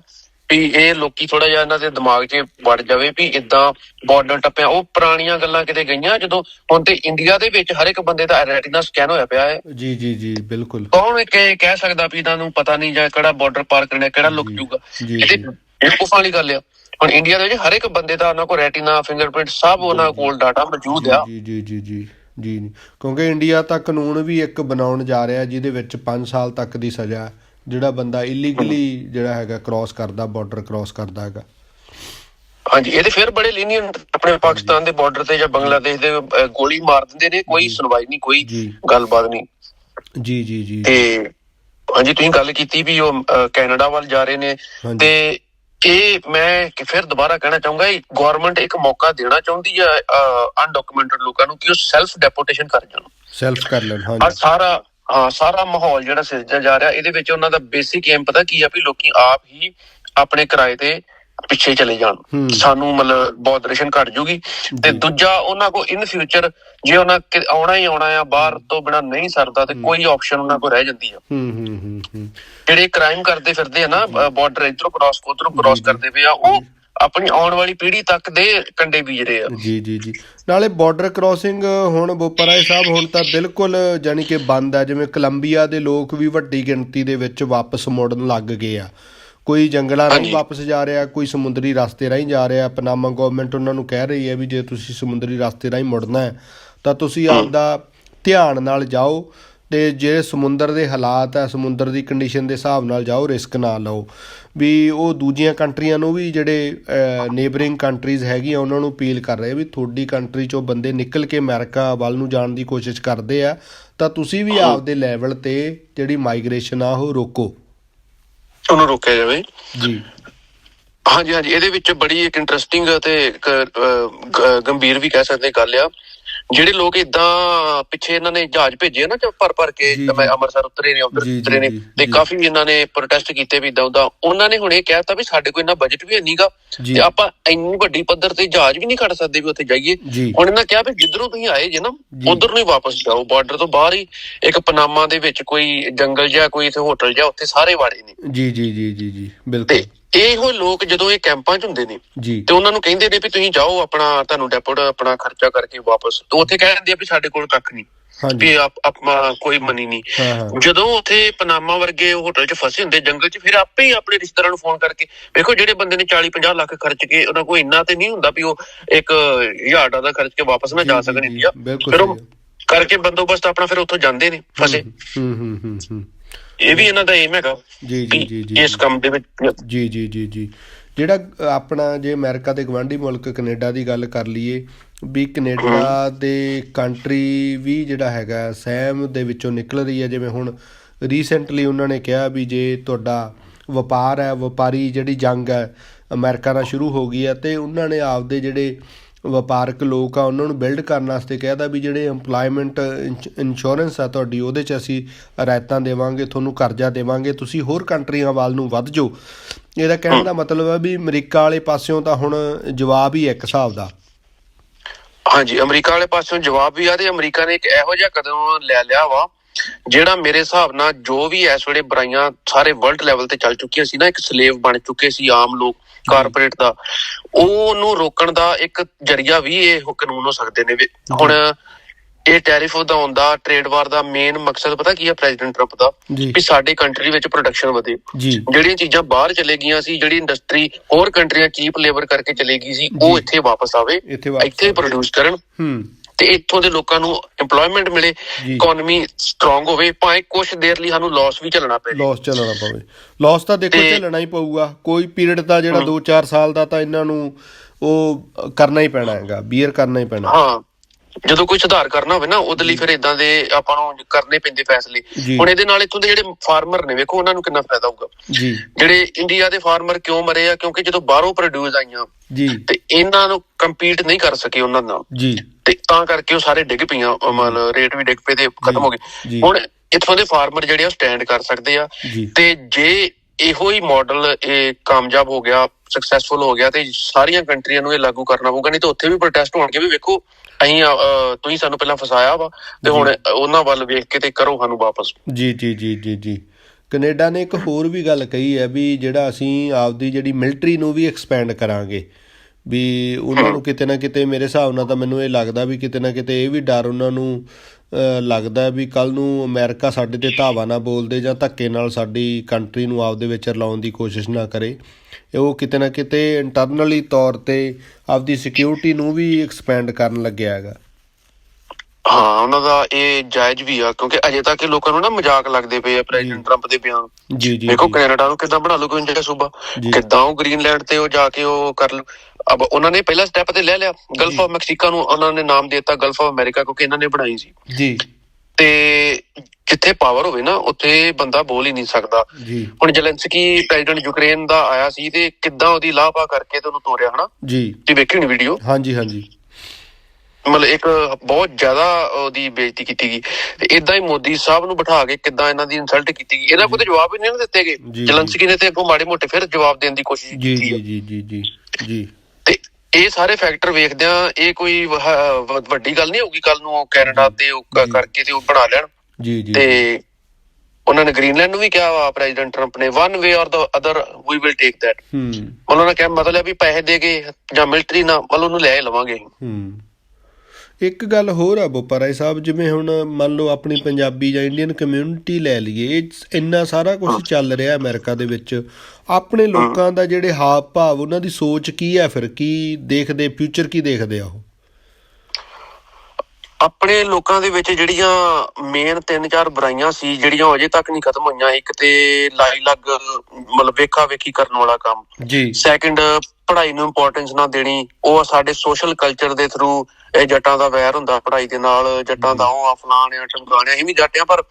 ਵੀ ਇਹ ਲੋਕੀ ਥੋੜਾ ਜਿਹਾ ਇਹਨਾਂ ਦੇ ਦਿਮਾਗ 'ਚ ਵੜ ਜਾਵੇ ਵੀ ਇਦਾਂ ਬਾਰਡਰ ਟੱਪਿਆ। ਉਹ ਪੁਰਾਣੀਆਂ ਗੱਲਾਂ ਕਿਤੇ ਗਈਆਂ? ਜਦੋਂ ਹੁਣ ਤੇ ਇੰਡੀਆ ਦੇ ਵਿੱਚ ਹਰ ਇੱਕ ਬੰਦੇ ਦਾ ਰੈਟੀਨਾ ਸਕੈਨ ਹੋਇਆ ਪਿਆ ਹੈ। ਜੀ ਜੀ ਜੀ ਬਿਲਕੁਲ। ਕੌਣ ਕਿ ਕਹਿ ਸਕਦਾ ਵੀ ਇਹਨਾਂ ਨੂੰ ਪਤਾ ਨਹੀਂ ਜਾਂ ਕਿਹੜਾ ਬਾਰਡਰ ਪਾਰ ਕਰਨਾ ਕਿਹੜਾ ਲੁਕ ਜੂਗਾ ਇਹ। ਬੇਵਕੂਫਾਂ ਵਾਲੀ ਗੱਲ ਆ। ਹੁਣ ਇੰਡੀਆ ਦੇ ਵਿੱਚ ਹਰ ਇੱਕ ਬੰਦੇ ਦਾ ਉਹਨਾਂ ਕੋਲ ਰੈਟੀਨਾ ਫਿੰਗਰਪ੍ਰਿੰਟ ਸਭ ਉਹਨਾਂ ਕੋਲ ਡਾਟਾ ਮੌਜੂਦ ਆ। ਜੀ ਜੀ ਜੀ ਜੀ ਜੀ ਜੀ। ਕਿਉਂਕਿ ਇੰਡੀਆ ਤਾਂ ਕਾਨੂੰਨ ਵੀ ਇੱਕ ਬਣਾਉਣ ਜਾ ਰਿਹਾ ਜਿਹਦੇ ਵਿੱਚ 5 ਸਾਲ ਤੱਕ ਦੀ ਸਜ਼ਾ ਹੈ, ਜਿਹੜਾ ਬੰਦਾ ਇਲੀਗਲੀ ਜਿਹੜਾ ਹੈਗਾ ਕ੍ਰਾਸ ਕਰਦਾ ਬਾਰਡਰ ਕ੍ਰਾਸ ਕਰਦਾ ਹੈਗਾ। ਹਾਂਜੀ ਇਹਦੇ ਫਿਰ ਬੜੇ ਲੀਨੀਅੰਟ ਆਪਣੇ ਪਾਕਿਸਤਾਨ ਦੇ ਬਾਰਡਰ ਤੇ ਜਾਂ ਬੰਗਲਾਦੇਸ਼ ਦੇ ਗੋਲੀ ਮਾਰ ਦਿੰਦੇ ਨੇ ਕੋਈ ਸੁਣਵਾਈ ਨਹੀਂ ਕੋਈ ਗੱਲਬਾਤ ਨਹੀਂ। ਜੀ ਜੀ ਜੀ। ਤੇ ਹਾਂਜੀ ਤੁਸੀਂ ਗੱਲ ਕੀਤੀ ਵੀ ਉਹ ਕੈਨੇਡਾ ਵੱਲ ਜਾ ਰਹੇ ਨੇ। ਤੇ ਇਹ ਮੈਂ ਕਿ ਫਿਰ ਦੁਬਾਰਾ ਕਹਿਣਾ ਚਾਹੂੰਗਾ ਇਹ ਗਵਰਨਮੈਂਟ ਇੱਕ ਮੌਕਾ ਦੇਣਾ ਚਾਹੁੰਦੀ ਹੈ ਅਨਡਾਕੂਮੈਂਟਡ ਲੋਕਾਂ ਨੂੰ ਕਿ ਉਹ ਸੈਲਫ ਡੈਪੋਟੇਸ਼ਨ ਕਰ ਜਾਣ। ਸੈਲਫ ਕਰ ਲੈਣ ਆ ਹਾਂਜੀ ਸਾਰਾ ਹਾਂ ਸਾਰਾ ਮਾਹੌਲ ਜਿਹੜਾ ਸਿਰਜਿਆ ਜਾ ਰਿਹਾ ਇਹਦੇ ਵਿੱਚ ਉਹਨਾਂ ਦਾ ਬੇਸਿਕ ਏਮ ਪਤਾ ਕੀ ਆ ਵੀ ਲੋਕੀ ਆਪ ਹੀ ਆਪਣੇ ਕਿਰਾਏ ਤੇ ਪਿੱਛੇ ਚਲੇ ਜਾਣ। ਸਾਨੂੰ ਮਤਲਬ ਬੋਦਰੇਸ਼ਨ ਘਟ ਜੂਗੀ। ਤੇ। ਦੂਜਾ ਉਹਨਾਂ ਕੋ ਇਨ ਫਿਊਚਰ ਜੇ ਉਹਨਾਂ ਆਉਣਾ ਹੀ ਆਉਣਾ ਆ ਬਾਹਰ ਤੋਂ ਬਿਨਾ ਨਹੀਂ ਸਰਦਾ ਤੇ ਕੋਈ ਆਪਸ਼ਨ ਉਹਨਾਂ ਕੋ ਰਹਿ ਜਾਂਦੀ ਆ। ਜਿਹੜੇ ਕ੍ਰਾਈਮ ਕਰਦੇ ਫਿਰਦੇ ਆ ਨਾ ਬਾਰਡਰ ਇਧਰੋਂ ਕ੍ਰਾਸ ਉਧਰੋਂ ਕ੍ਰਾਸ ਕਰਦੇ ਪਏ ਆ ਉਹ ਆਪਣੀ ਆਉਣ ਵਾਲੀ ਪੀੜ੍ਹੀ ਤੱਕ ਦੇ ਕੰਡੇ ਬੀਜ ਰਹੇ ਆ। ਜੀ ਜੀ ਜੀ। ਨਾਲੇ ਬਾਰਡਰ ਕ੍ਰਾਸਿੰਗ ਹੁਣ ਬੋਪਰਾਏ ਸਾਹਿਬ ਹੁਣ ਤਾਂ ਬਿਲਕੁਲ ਜਾਨੀ ਕਿ ਬੰਦ ਹੈ ਜਿਵੇਂ ਕੋਲੰਬੀਆ ਦੇ ਲੋਕ ਵੀ ਵੱਡੀ ਗਿਣਤੀ ਦੇ ਵਿੱਚ ਵਾਪਸ ਮੁੜਨ ਲੱਗ ਗਏ ਆ। ਕੋਈ ਜੰਗਲਾਂ ਰਾਹੀਂ। ਵਾਪਸ ਜਾ ਰਿਹਾ ਕੋਈ ਸਮੁੰਦਰੀ ਰਸਤੇ ਰਾਹੀਂ ਜਾ ਰਿਹਾ। ਪਨਾਮਾ ਗਵਰਨਮੈਂਟ ਉਹਨਾਂ ਨੂੰ ਕਹਿ ਰਹੀ ਹੈ ਵੀ ਜੇ ਤੁਸੀਂ ਸਮੁੰਦਰੀ ਰਸਤੇ ਰਾਹੀਂ ਮੁੜਨਾ ਹੈ ਤਾਂ ਤੁਸੀਂ ਆਪਦਾ ਧਿਆਨ ਨਾਲ ਜਾਓ। ਤੇ ਜਿਹੜੇ ਸਮੁੰਦਰ ਦੇ ਹਾਲਾਤ ਆ ਸਮੁੰਦਰ ਦੀ ਕੰਡੀਸ਼ਨ ਦੇ ਹਿਸਾਬ ਨਾਲ ਜਾਓ ਰਿਸਕ ਨਾ ਲਓ। ਵੀ ਉਹ ਦੂਜੀਆਂ ਕੰਟਰੀਆਂ ਨੂੰ ਵੀ ਜਿਹੜੇ ਨੇਬਰਿੰਗ ਕੰਟਰੀਜ਼ ਹੈਗੀਆਂ ਉਹਨਾਂ ਨੂੰ ਅਪੀਲ ਕਰ ਰਹੇ ਵੀ ਤੁਹਾਡੀ ਕੰਟਰੀ ਚੋਂ ਬੰਦੇ ਨਿਕਲ ਕੇ ਅਮਰੀਕਾ ਵੱਲ ਨੂੰ ਜਾਣ ਦੀ ਕੋਸ਼ਿਸ਼ ਕਰਦੇ ਆ ਤਾਂ ਤੁਸੀਂ ਵੀ ਆਪਦੇ ਲੈਵਲ ਤੇ ਜਿਹੜੀ ਮਾਈਗ੍ਰੇਸ਼ਨ ਆ ਉਹ ਰੋਕੋ। ਉਹਨੂੰ ਰੋਕਿਆ ਜਾਵੇ। ਜੀ। ਹਾਂਜੀ ਹਾਂਜੀ ਇਹਦੇ ਵਿੱਚ ਬੜੀ ਇੱਕ ਇੰਟਰਸਟਿੰਗ ਤੇ ਗੰਭੀਰ ਵੀ ਕਹਿ ਸਕਦੇ ਗੱਲ ਆ। ਜਿਹੜੇ ਲੋਕ ਇਦਾਂ ਪਿੱਛੇ ਇਹਨਾਂ ਨੇ ਜਹਾਜ਼ ਭੇਜੇ ਨਾ ਜੋ ਭਰ ਭਰ ਕੇ ਜੀ, ਮੈਂ ਜੀ। ਅੰਮ੍ਰਿਤਸਰ ਉਤਰੇ ਨੇ ਉਧਰ ਜੀ, ਜੀ, ਉਤਰੇ ਨੇ ਜੀ, ਤੇ ਜੀ। ਕਾਫੀ ਇਹਨਾਂ ਨੇ ਪ੍ਰੋਟੈਸਟ ਕੀਤੇ ਵੀ ਇਦਾਂ ਉਦਾਂ ਉਹਨਾਂ ਨੇ ਹੁਣ ਇਹ ਕਹਿਤਾ ਵੀ ਸਾਡੇ ਕੋਲ ਇੰਨਾ ਬਜਟ ਵੀ ਨਹੀਂਗਾ ਜੀ। ਤੇ ਆਪਾਂ ਇੰਨੀ ਵੱਡੀ ਪੱਧਰ ਤੇ ਜਹਾਜ਼ ਵੀ ਨਹੀਂ ਖੜ ਸਕਦੇ ਵੀ ਉੱਥੇ ਜਾਈਏ ਜੀ ਹੁਣ ਇਹਨਾਂ ਕਿਹਾ ਵੀ ਜਿੱਧਰੋਂ ਤੁਸੀਂ ਆਏ ਜੇ ਨਾ ਜੀ। ਉਧਰ ਨੂੰ ਹੀ ਵਾਪਸ ਜਾਓ ਬਾਰਡਰ ਤੋਂ ਬਾਹਰ ਹੀ ਇੱਕ ਪਨਾਮਾ ਦੇ ਵਿੱਚ ਕੋਈ ਜੰਗਲ ਜਿਹਾ ਕੋਈ ਇੱਥੇ ਹੋਟਲ ਜਿਹਾ ਉੱਥੇ ਸਾਰੇ ਵਾੜੇ ਨੇ ਜੀ ਜੀ ਜੀ ਜੀ ਜੀ ਬਿਲਕੁਲ ਇਹੋ ਲੋਕ ਜਦੋਂ ਇਹ ਕੈਂਪਾਂ 'ਚ ਹੁੰਦੇ ਨੇ ਤੇ ਉਹਨਾਂ ਨੂੰ ਕਹਿੰਦੇ ਨੇ ਵੀ ਤੁਸੀਂ ਜਾਓ ਆਪਣਾ ਤੁਹਾਨੂੰ ਡੈਪੋਟ ਆਪਣਾ ਖਰਚਾ ਕਰਕੇ ਵਾਪਸ। ਤੇ ਉੱਥੇ ਕਹਿ ਦਿੰਦੇ ਆ ਵੀ ਸਾਡੇ ਕੋਲ ਕੱਖ ਨਹੀਂ ਵੀ ਆਪ ਆਪਣਾ ਕੋਈ ਮਨੀ ਨਹੀਂ। ਜਦੋਂ ਉੱਥੇ ਪਨਾਮਾ ਵਰਗੇ ਹੋਟਲ 'ਚ ਫਸੇ ਹੁੰਦੇ ਜੰਗਲ 'ਚ ਫਿਰ ਆਪੇ ਹੀ ਆਪਣੇ ਰਿਸ਼ਤੇਦਾਰਾਂ ਨੂੰ ਫੋਨ ਕਰਕੇ ਵੇਖੋ ਜਿਹੜੇ ਬੰਦੇ ਨੇ 40 50 ਲੱਖ ਖਰਚ ਕੇ ਉਹਨਾਂ ਕੋਲ ਇੰਨਾ ਤੇ ਨਹੀਂ ਹੁੰਦਾ ਵੀ ਉਹ ਇੱਕ ਹਜ਼ਾਰ ਡਾਲਰ ਖਰਚ ਕੇ ਵਾਪਸ ਨਾ ਜਾ ਸਕਣ ਇੰਡੀਆ ਫਿਰ ਉਹ ਕਰਕੇ ਬੰਦੋਬਸਤ ਆਪਣਾ ਫਿਰ ਉੱਥੋਂ ਜਾਂਦੇ ਨੇ ਫਸੇ। ਹੂੰ ਹੂੰ ਹੂੰ ਹੂੰ। ਇਹ ਵੀ ਇਹਨਾਂ ਦਾ ਏਮ ਹੈਗਾ ਜੀ ਜੀ ਜੀ ਜੀ ਇਸ ਕੰਮ ਦੇ ਵਿੱਚ ਜੀ ਜੀ ਜੀ ਜੀ ਜਿਹੜਾ ਆਪਣਾ ਜੇ ਅਮਰੀਕਾ ਦੇ ਗਵਾਂਢੀ ਮੁਲਕ ਕੈਨੇਡਾ ਦੀ ਗੱਲ ਕਰ ਲਈਏ ਵੀ ਕੈਨੇਡਾ ਦੇ ਕੰਟਰੀ ਵੀ ਜਿਹੜਾ ਹੈਗਾ ਸਹਿਮ ਦੇ ਵਿੱਚੋਂ ਨਿਕਲ ਰਹੀ ਹੈ ਜਿਵੇਂ ਹੁਣ ਰੀਸੈਂਟਲੀ ਉਹਨਾਂ ਨੇ ਕਿਹਾ ਵੀ ਜੇ ਤੁਹਾਡਾ ਵਪਾਰ ਹੈ ਵਪਾਰੀ ਜਿਹੜੀ ਜੰਗ ਹੈ ਅਮਰੀਕਾ ਨਾਲ ਸ਼ੁਰੂ ਹੋ ਗਈ ਹੈ ਤੇ ਉਹਨਾਂ ਨੇ ਆਪਦੇ ਜਿਹੜੇ ਵਪਾਰਕ ਲੋਕ ਆ, ਉਹਨਾਂ ਨੂੰ ਬਿਲਡ ਕਰਨ ਵਾਸਤੇ ਕਹਿਦਾ ਵੀ ਜਿਹੜੇ EMPLOYMENT ਇੰਸ਼ੋਰੈਂਸ ਆ ਤੁਹਾਡੀ, ਉਹਦੇ 'ਚ ਅਸੀਂ ਰਾਇਤਾਂ ਦੇਵਾਂਗੇ, ਤੁਹਾਨੂੰ ਕਰਜ਼ਾ ਦੇਵਾਂਗੇ, ਤੁਸੀਂ ਹੋਰ ਕੰਟਰੀਆਂ ਵੱਲ ਨੂੰ ਵੱਧ ਜਾਓ। ਇਹਦਾ ਕਹਿਣ ਦਾ ਮਤਲਬ ਹੈ ਵੀ ਅਮਰੀਕਾ ਵਾਲੇ ਪਾਸਿਓਂ ਤਾਂ ਹੁਣ ਜਵਾਬ ਹੀ ਹੈ ਇੱਕ ਹਿਸਾਬ ਦਾ। ਹਾਂਜੀ, ਅਮਰੀਕਾ ਵਾਲੇ ਪਾਸਿਓਂ ਜਵਾਬ ਵੀ ਆ ਤੇ ਅਮਰੀਕਾ ਨੇ ਇੱਕ ਇਹੋ ਜਿਹਾ ਕਦਮ ਲੈ ਲਿਆ ਵਾ, ਜਿਹੜਾ ਮੇਰੇ ਹਿਸਾਬ ਨਾਲ ਜੋ ਵੀ ਇਸ ਵੇਲੇ ਬੁਰਾਈਆਂ ਸਾਰੇ ਵਰਲਡ ਲੈਵਲ ਤੇ ਚੱਲ ਚੁੱਕੀਆਂ ਸੀ ਨਾ, ਇੱਕ ਸਲੇਵ ਬਣ ਚੁੱਕੇ ਸੀ ਆਮ ਲੋਕ। ਕਾਰਪੋਰੇਟ ਦਾ। ਉਹਨੂੰ ਰੋਕਣ ਦਾ ਇੱਕ ਜਰੀਆ ਵੀ ਇਹ ਕਾਨੂੰਨ ਹੋ ਸਕਦੇ ਨੇ ਹੁਣ ਇਹ ਟੈਰਿਫ ਵਧਾਉਣ ਦਾ ਟ੍ਰੇਡ ਵਾਰ ਦਾ ਮੇਨ ਮਕਸਦ ਪਤਾ ਕੀ ਹੈ ਪ੍ਰੈਜ਼ੀਡੈਂਟ ਟਰੰਪ ਦਾ? ਵੀ ਸਾਡੀ ਕੰਟਰੀ ਵਿੱਚ ਪ੍ਰੋਡਕਸ਼ਨ ਵਧੇ। ਜਿਹੜੀਆਂ ਚੀਜ਼ਾਂ ਬਾਹਰ ਚਲੇ ਗਈਆਂ ਸੀ ਜਿਹੜੀ ਇੰਡਸਟਰੀ ਹੋਰ ਕੰਟਰੀਆਂ ਚੀਪ ਲੇਬਰ ਕਰਕੇ ਚਲੇ ਗਈ ਸੀ ਉਹ। ਇੱਥੇ ਵਾਪਸ ਆਵੇ ਇੱਥੇ ਪ੍ਰੋਡਿਊਸ ਕਰਨ। ਹੂੰ। ਤੇ ਇੱਥੋਂ ਦੇ ਲੋਕਾਂ ਨੂੰ EMPLOYMENT ਮਿਲੇ। ਇਕਨੋਮੀ ਸਟਰੋਂਗ ਹੋਵੇ ਭਾਵੇਂ ਕੁਝ ਦੇਰ ਲਈ ਸਾਨੂੰ ਲਾਸ ਵੀ ਝੱਲਣਾ ਪਏ ਲਾਸ ਚੱਲਣਾ ਪਵੇ। ਲਾਸ ਤਾਂ ਦੇਖੋ ਝੱਲਣਾ ਹੀ ਪਊਗਾ। ਕੋਈ ਪੀਰੀਅਡ ਦਾ ਜਿਹੜਾ 2-4 ਸਾਲ ਦਾ ਤਾਂ ਇਹਨਾਂ ਨੂੰ ਉਹ ਕਰਨਾ ਹੀ ਪੈਣਾ ਹੈਗਾ ਬੀਅਰ ਕਰਨਾ ਹੀ ਪੈਣਾ। ਹਾਂ। ਜਦੋਂ ਕੋਈ ਸੁਧਾਰ ਕਰਨਾ ਹੋਵੇ ਨਾ ਉਹਦੇ ਲਈ ਫਿਰ ਇਦਾਂ ਦੇ ਆਪਾਂ ਨੂੰ ਕਰਨੇ ਪੈਂਦੇ ਫੈਸਲੇ। ਹੁਣ ਇਹਦੇ ਨਾਲ ਇੱਥੋਂ ਦੇ ਜਿਹੜੇ ਫਾਰਮਰ ਨੇ ਵੇਖੋ ਉਹਨਾਂ ਨੂੰ ਕਿੰਨਾ ਫਾਇਦਾ ਹੋਊਗਾ। ਜੀ। ਜਿਹੜੇ ਇੰਡੀਆ ਦੇ ਫਾਰਮਰ ਕਿਉਂ ਮਰੇ ਆ? ਕਿਉਂਕਿ ਜਦੋਂ ਬਾਹਰੋਂ ਪ੍ਰੋਡਿਊਸ ਆਈਆਂ ਜੀ। ਤੇ ਇਹਨਾਂ ਨੂੰ ਕੰਪੀਟ ਨਹੀਂ ਕਰ ਸਕੇ ਉਹਨਾਂ ਨਾਲ। ਜੀ। ਤੇ ਤਾਂ ਕਰਕੇ ਉਹ ਸਾਰੇ ਡਿੱਗ ਪਈਆਂ ਮਤਲਬ ਰੇਟ ਵੀ ਡਿੱਗ ਪਏ ਤੇ ਖਤਮ ਹੋ। ਗਏ। ਹੁਣ ਇੱਥੋਂ ਦੇ ਫਾਰਮਰ ਜਿਹੜੇ ਆ ਸਟੈਂਡ ਕਰ ਸਕਦੇ ਆ। ਤੇ ਜੇ ਇਹੋ ਹੀ ਮਾਡਲ ਇਹ ਕਾਮਯਾਬ ਹੋ ਗਿਆ ਸਕਸੈਸਫੁਲ ਹੋ ਗਿਆ ਤੇ ਸਾਰੀਆਂ ਕੰਟਰੀਆਂ ਨੂੰ ਇਹ ਲਾਗੂ ਕਰਨਾ ਪਊਗਾ ਨਹੀਂ ਤਾਂ ਉੱਥੇ ਵੀ ਪ੍ਰੋਟੈਸਟ ਹੋਣਗੇ ਵੀ ਵੇਖੋ ਅਸੀਂ ਅਹ, ਤੁਸੀਂ ਸਾਨੂੰ ਪਹਿਲਾਂ ਫਸਾਇਆ ਵਾ ਤੇ ਹੁਣ ਉਹਨਾਂ ਵੱਲ ਵੇਖ ਕੇ ਤੇ ਕਰੋ ਸਾਨੂੰ ਵਾਪਸ। ਜੀ ਜੀ ਜੀ ਜੀ ਜੀ। ਕੈਨੇਡਾ ਨੇ ਇੱਕ ਹੋਰ ਵੀ ਗੱਲ ਕਹੀ ਹੈ ਵੀ ਜਿਹੜਾ ਅਸੀਂ ਆਪਦੀ ਜਿਹੜੀ ਮਿਲਟਰੀ ਨੂੰ ਵੀ ਐਕਸਪੈਂਡ ਕਰਾਂਗੇ ਵੀ ਉਹਨਾਂ ਨੂੰ ਕਿਤੇ ਨਾ ਕਿਤੇ ਮੇਰੇ ਹਿਸਾਬ ਨਾਲ ਤਾਂ ਮੈਨੂੰ ਇਹ ਲੱਗਦਾ ਵੀ ਕਿਤੇ ਨਾ ਕਿਤੇ ਇਹ ਵੀ ਡਰ ਉਹਨਾਂ ਨੂੰ ਲੱਗਦਾ ਵੀ ਕੱਲ ਨੂੰ ਅਮਰੀਕਾ ਸਾਡੇ ਤੇ ਧਾਵਾ ਨਾ ਬੋਲਦੇ ਜਾਂ ਧੱਕੇ ਨਾਲ ਸਾਡੀ ਕੰਟਰੀ ਨੂੰ ਆਪਦੇ ਵਿੱਚ ਰਲਾਉਣ ਦੀ ਕੋਸ਼ਿਸ਼ ਨਾ ਕਰੇ। ਉਹ ਕਿਤੇ ਨਾ ਕਿਤੇ ਇੰਟਰਨਲੀ ਤੌਰ ਤੇ ਆਪਦੀ ਸਿਕਿਉਰਿਟੀ ਨੂੰ ਵੀ ਐਕਸਪੈਂਡ ਕਰਨ ਲੱਗਿਆ ਹੈਗਾ। ਹਾਂ ਉਹਨਾਂ ਦਾ ਇਹ ਜਾਇਜ਼ ਵੀ ਆ ਕਿਉਂਕਿ ਅਜੇ ਤੱਕ ਇਹ ਲੋਕਾਂ ਨੂੰ ਨਾ ਮਜ਼ਾਕ ਲੱਗਦੇ ਪਏ ਆ ਪ੍ਰੈਜ਼ੀਡੈਂਟ ਟਰੰਪ ਦੇ ਬਿਆਨ। ਜੀ ਜੀ ਦੇਖੋ ਕੈਨੇਡਾ ਨੂੰ ਕਿੱਦਾਂ ਬਣਾ ਲੂ ਕੋਈ ਇੰਡੀਆ ਸੂਬਾ। ਕਿੱਦਾਂ ਉਹ ਗ੍ਰੀਨਲੈਂਡ ਤੇ ਉਹ ਜਾ ਕੇ ਉਹ ਕਰ ਲੂ ਅਬ ਉਹਨਾਂ ਨੇ ਪਹਿਲਾ ਸਟੈਪ ਤੇ ਲੈ ਲਿਆ ਗਲਫ ਆਫ ਮੈਕਸੀਕੋ ਨੂੰ ਉਹਨਾਂ ਨੇ ਨਾਮ ਦਿੱਤਾ ਗਲਫ ਆਫ ਅਮਰੀਕਾ ਕਿਉਂਕਿ ਇਹਨਾਂ ਨੇ ਬਣਾਈ ਸੀ ਜੀ ਤੇ ਜਿੱਥੇ ਪਾਵਰ ਹੋਵੇ ਨਾ ਉੱਥੇ ਬੰਦਾ ਬੋਲ ਹੀ ਨਹੀਂ ਸਕਦਾ ਜੀ ਹੁਣ ਜੈਲੈਂਸਕੀ ਪ੍ਰੈਜ਼ੀਡੈਂਟ ਯੂਕਰੇਨ ਦਾ ਆਇਆ ਸੀ ਤੇ ਕਿੱਦਾਂ ਉਹਦੀ ਲਾਪਾ ਕਰਕੇ ਤੇ ਉਹਨੂੰ ਤੋਰਿਆ ਹਨਾ ਜੀ ਤੁਸੀਂ ਵੇਖੀ ਨਹੀਂ ਵੀਡੀਓ ਹਾਂਜੀ ਹਾਂਜੀ ਮਤਲਬ ਇੱਕ ਬਹੁਤ ਜ਼ਿਆਦਾ ਉਹਦੀ ਬੇਇੱਜ਼ਤੀ ਕੀਤੀ ਗਈ ਤੇ ਇਦਾਂ ਹੀ ਮੋਦੀ ਸਾਹਿਬ ਨੂੰ ਬਿਠਾ ਕੇ ਕਿੱਦਾਂ ਇਹਨਾਂ ਦੀ ਇਨਸਲਟ ਕੀਤੀ ਗਈ ਇਹਨਾਂ ਕੋਲ ਤਾਂ ਜਵਾਬ ਹੀ ਨਹੀਂ ਦਿੱਤੇ ਗਏ। ਜਲੰਸਕੀ ਨੇ ਤੇ ਅੱਗੋਂ ਮਾੜੇ ਮੋਟੇ ਫਿਰ ਜਵਾਬ ਦੇਣ ਦੀ ਕੋਸ਼ਿਸ਼ ਕੀਤੀ ਜੀ ਜੀ ਜੀ ਜੀ ਜੀ ਤੇ ਇਹ ਸਾਰੇ ਫੈਕਟਰ ਵੇਖਦਿਆਂ ਇਹ ਕੋਈ ਵੱਡੀ ਗੱਲ ਨਹੀਂ ਹੋਊਗੀ ਕੱਲ ਨੂੰ ਉਹ ਕੈਨੇਡਾ ਤੇ ਉਹ। ਕਰਕੇ ਤੇ ਉਹ ਬਣਾ ਲੈਣ। ਜੀ ਜੀ। ਤੇ ਉਹਨਾਂ ਨੇ ਗ੍ਰੀਨਲੈਂਡ ਨੂੰ ਵੀ ਕਿਹਾ ਵਾ ਪ੍ਰੈਜ਼ੀਡੈਂਟ ਟਰੰਪ ਨੇ one way or the other we will take that ਹੂੰ। ਉਹਨਾਂ ਨੇ ਕਿਹਾ ਮਤਲਬ ਵੀ ਪੈਸੇ ਦੇ ਕੇ ਜਾਂ ਮਿਲਟਰੀ ਨਾ ਮਤਲਬ ਉਹਨੂੰ ਲੈ ਲਵਾਂਗੇ। ਹੂੰ। ਇੱਕ ਗੱਲ ਹੋਰ ਆ ਬੋਪਰਾਏ ਸਾਹਿਬ ਜਿਵੇਂ ਹੁਣ ਮੰਨ ਲਓ ਆਪਣੀ ਪੰਜਾਬੀ ਜਾਂ ਇੰਡੀਅਨ ਕਮਿਊਨਿਟੀ ਲੈ ਲਈਏ ਇੰਨਾ ਸਾਰਾ ਕੁਝ ਚੱਲ ਰਿਹਾ ਅਮਰੀਕਾ ਦੇ ਵਿੱਚ। ਆਪਣੇ ਲੋਕਾਂ ਦਾ ਜਿਹੜੇ ਹਾਵ ਭਾਵ ਉਹਨਾਂ ਦੀ ਸੋਚ ਕੀ ਹੈ ਫਿਰ? ਕੀ ਦੇਖਦੇ ਫਿਊਚਰ ਕੀ ਦੇਖਦੇ ਆ ਉਹ? ਆਪਣੇ ਲੋਕਾਂ ਦੇ ਵਿੱਚ ਜਿਹੜੀਆਂ ਮੇਨ ਤਿੰਨ ਚਾਰ ਬੁਰਾਈਆਂ ਸੀ ਜਿਹੜੀਆਂ ਅਜੇ ਤੱਕ ਨਹੀਂ ਖਤਮ ਹੋਈਆਂ ਇੱਕ ਤੇ ਲਾਈ ਲੱਗ ਮਤਲਬ ਵੇਖਾ ਵੇਖੀ ਕਰਨ ਵਾਲਾ ਕੰਮ। ਜੀ। ਸੈਕੰਡ ਪੜ੍ਹਾਈ ਨੂੰ ਇੰਪੋਰਟੈਂਸ ਨਾ ਦੇਣੀ ਉਹ ਸਾਡੇ ਸੋਸ਼ਲ ਕਲਚਰ ਦੇ ਥਰੂ ਇਹ ਜੱਟਾਂ ਦਾ ਵੈਰ ਹੁੰਦਾ ਪੜ੍ਹਾਈ ਦੇ ਨਾਲ ਜੱਟਾਂ ਦਾ ਉਹ ਆ ਫਲਾਣ ਆ ਟਮਕਾਣੇ ਅਸੀਂ ਵੀ ਜੱਟ ਆ ਪਰ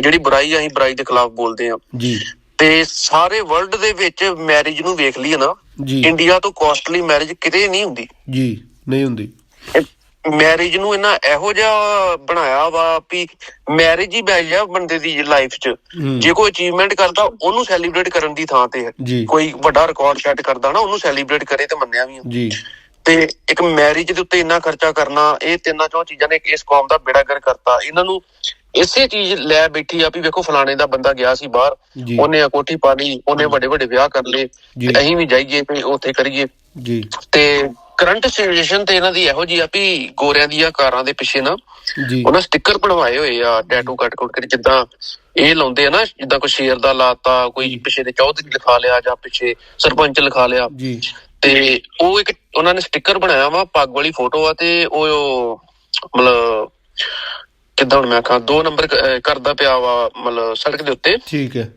ਜਿਹੜੀ ਬੁਰਾਈ ਆ ਅਸੀਂ ਬੁਰਾਈ ਦੇ ਖਿਲਾਫ ਬੋਲਦੇ ਆ। ਜੀ। ਤੇ ਸਾਰੇ ਵਰਲਡ ਦੇ ਵਿੱਚ ਮੈਰਿਜ ਨੂੰ ਵੇਖ ਲਈਏ ਨਾ ਜੀ। ਇੰਡੀਆ ਤੋਂ ਕਾਸਟਲੀ ਮੈਰਿਜ ਕਿਤੇ ਨਹੀਂ ਹੁੰਦੀ। ਜੀ ਨਹੀਂ ਹੁੰਦੀ। ਮੈਰਿਜ ਨੂੰ ਇਹਨਾਂ ਇਹੋ ਜਿਹਾ ਬਣਾਇਆ ਵਾ ਵੀ ਮੈਰਿਜ ਹੀ ਬੈਜ ਆ ਬੰਦੇ ਦੀ ਲਾਈਫ 'ਚ। ਜੇ ਕੋਈ ਅਚੀਵਮੈਂਟ ਕਰਦਾ ਉਹਨੂੰ ਸੈਲੀਬ੍ਰੇਟ ਕਰਨ ਦੀ ਥਾਂ ਤੇ ਹੈ। ਜੀ। ਕੋਈ ਵੱਡਾ ਰਿਕਾਰਡ ਸੈੱਟ ਕਰਦਾ ਨਾ ਉਹਨੂੰ ਸੈਲੀਬ੍ਰੇਟ ਕਰੇ ਤੇ ਮੰਨਿਆ ਵੀ ਆ। ਜੀ। ਤੇ ਇੱਕ ਮੈਰਿਜ ਦੇ ਉੱਤੇ ਇੰਨਾ ਖਰਚਾ ਕਰਨਾ ਇਹ ਤਿੰਨਾਂ ਚੋਂ ਚੀਜ਼ਾਂ ਨੇ ਇਸ ਕੌਮ ਦਾ ਬੇੜਾਗਰ ਕਰਤਾ। ਇਹਨਾਂ ਨੂੰ ਇਸੇ ਚੀਜ਼ ਲੈ ਬੈਠੀ ਆ ਵੀ ਵੇਖੋ ਫਲਾਣੇ ਦਾ ਬੰਦਾ ਗਿਆ ਸੀ ਬਾਹਰ ਜੀ। ਉਹਨੇ ਆ ਕੋਠੀ ਪਾ ਲਈ ਉਹਨੇ ਵੱਡੇ ਵੱਡੇ ਵਿਆਹ ਕਰ ਲਏ ਜੀ। ਤੇ ਅਸੀਂ ਵੀ ਜਾਈਏ ਤੇ ਉੱਥੇ ਕਰੀਏ। ਜੀ। ਤੇ ਕਰੰਟ ਸਿਚੁਏਸ਼ਨ ਤੇ ਇਹਨਾਂ ਦੀ ਇਹੋ ਜੀ ਆ ਵੀ ਗੋਰਿਆਂ ਦੀਆਂ ਕਾਰਾਂ ਦੇ ਪਿੱਛੇ ਨਾ ਜੀ। ਉਹਨਾਂ ਸਟicker ਬਣਵਾਏ ਹੋਏ ਆ ਟੈਟੂ ਕੱਟ ਕੱਟ ਕੇ ਜਿੱਦਾਂ ਇਹ ਲਾਉਂਦੇ ਆ ਨਾ ਜਿੱਦਾਂ ਕੋਈ ਸ਼ੇਰ ਦਾ ਲਾਤਾ ਕੋਈ ਪਿੱਛੇ ਦੇ ਚੌਧਰੀ ਲਿਖਾ ਲਿਆ ਜਾਂ ਪਿੱਛੇ ਸਰਪੰਚ ਲਿਖਾ ਲਿਆ। ਜੀ। ਤੇ ਉਹ ਇੱਕ ਉਹਨਾਂ ਨੇ ਸਟicker ਬਣਾਇਆ ਵਾ ਪੱਗ ਵਾਲੀ ਫੋਟੋ ਆ ਤੇ ਉਹ ਮਤਲਬ ਕਿੱਦਾਂ ਹੁਣ ਮੈਂ ਕਹਾਂ ਦੋ ਨੰਬਰ ਕ- ਅਹ ਕਰਦਾ ਪਿਆ ਵਾ ਮਤਲਬ ਸੜਕ ਦੇ ਉੱਤੇ। ਠੀਕ ਹੈ।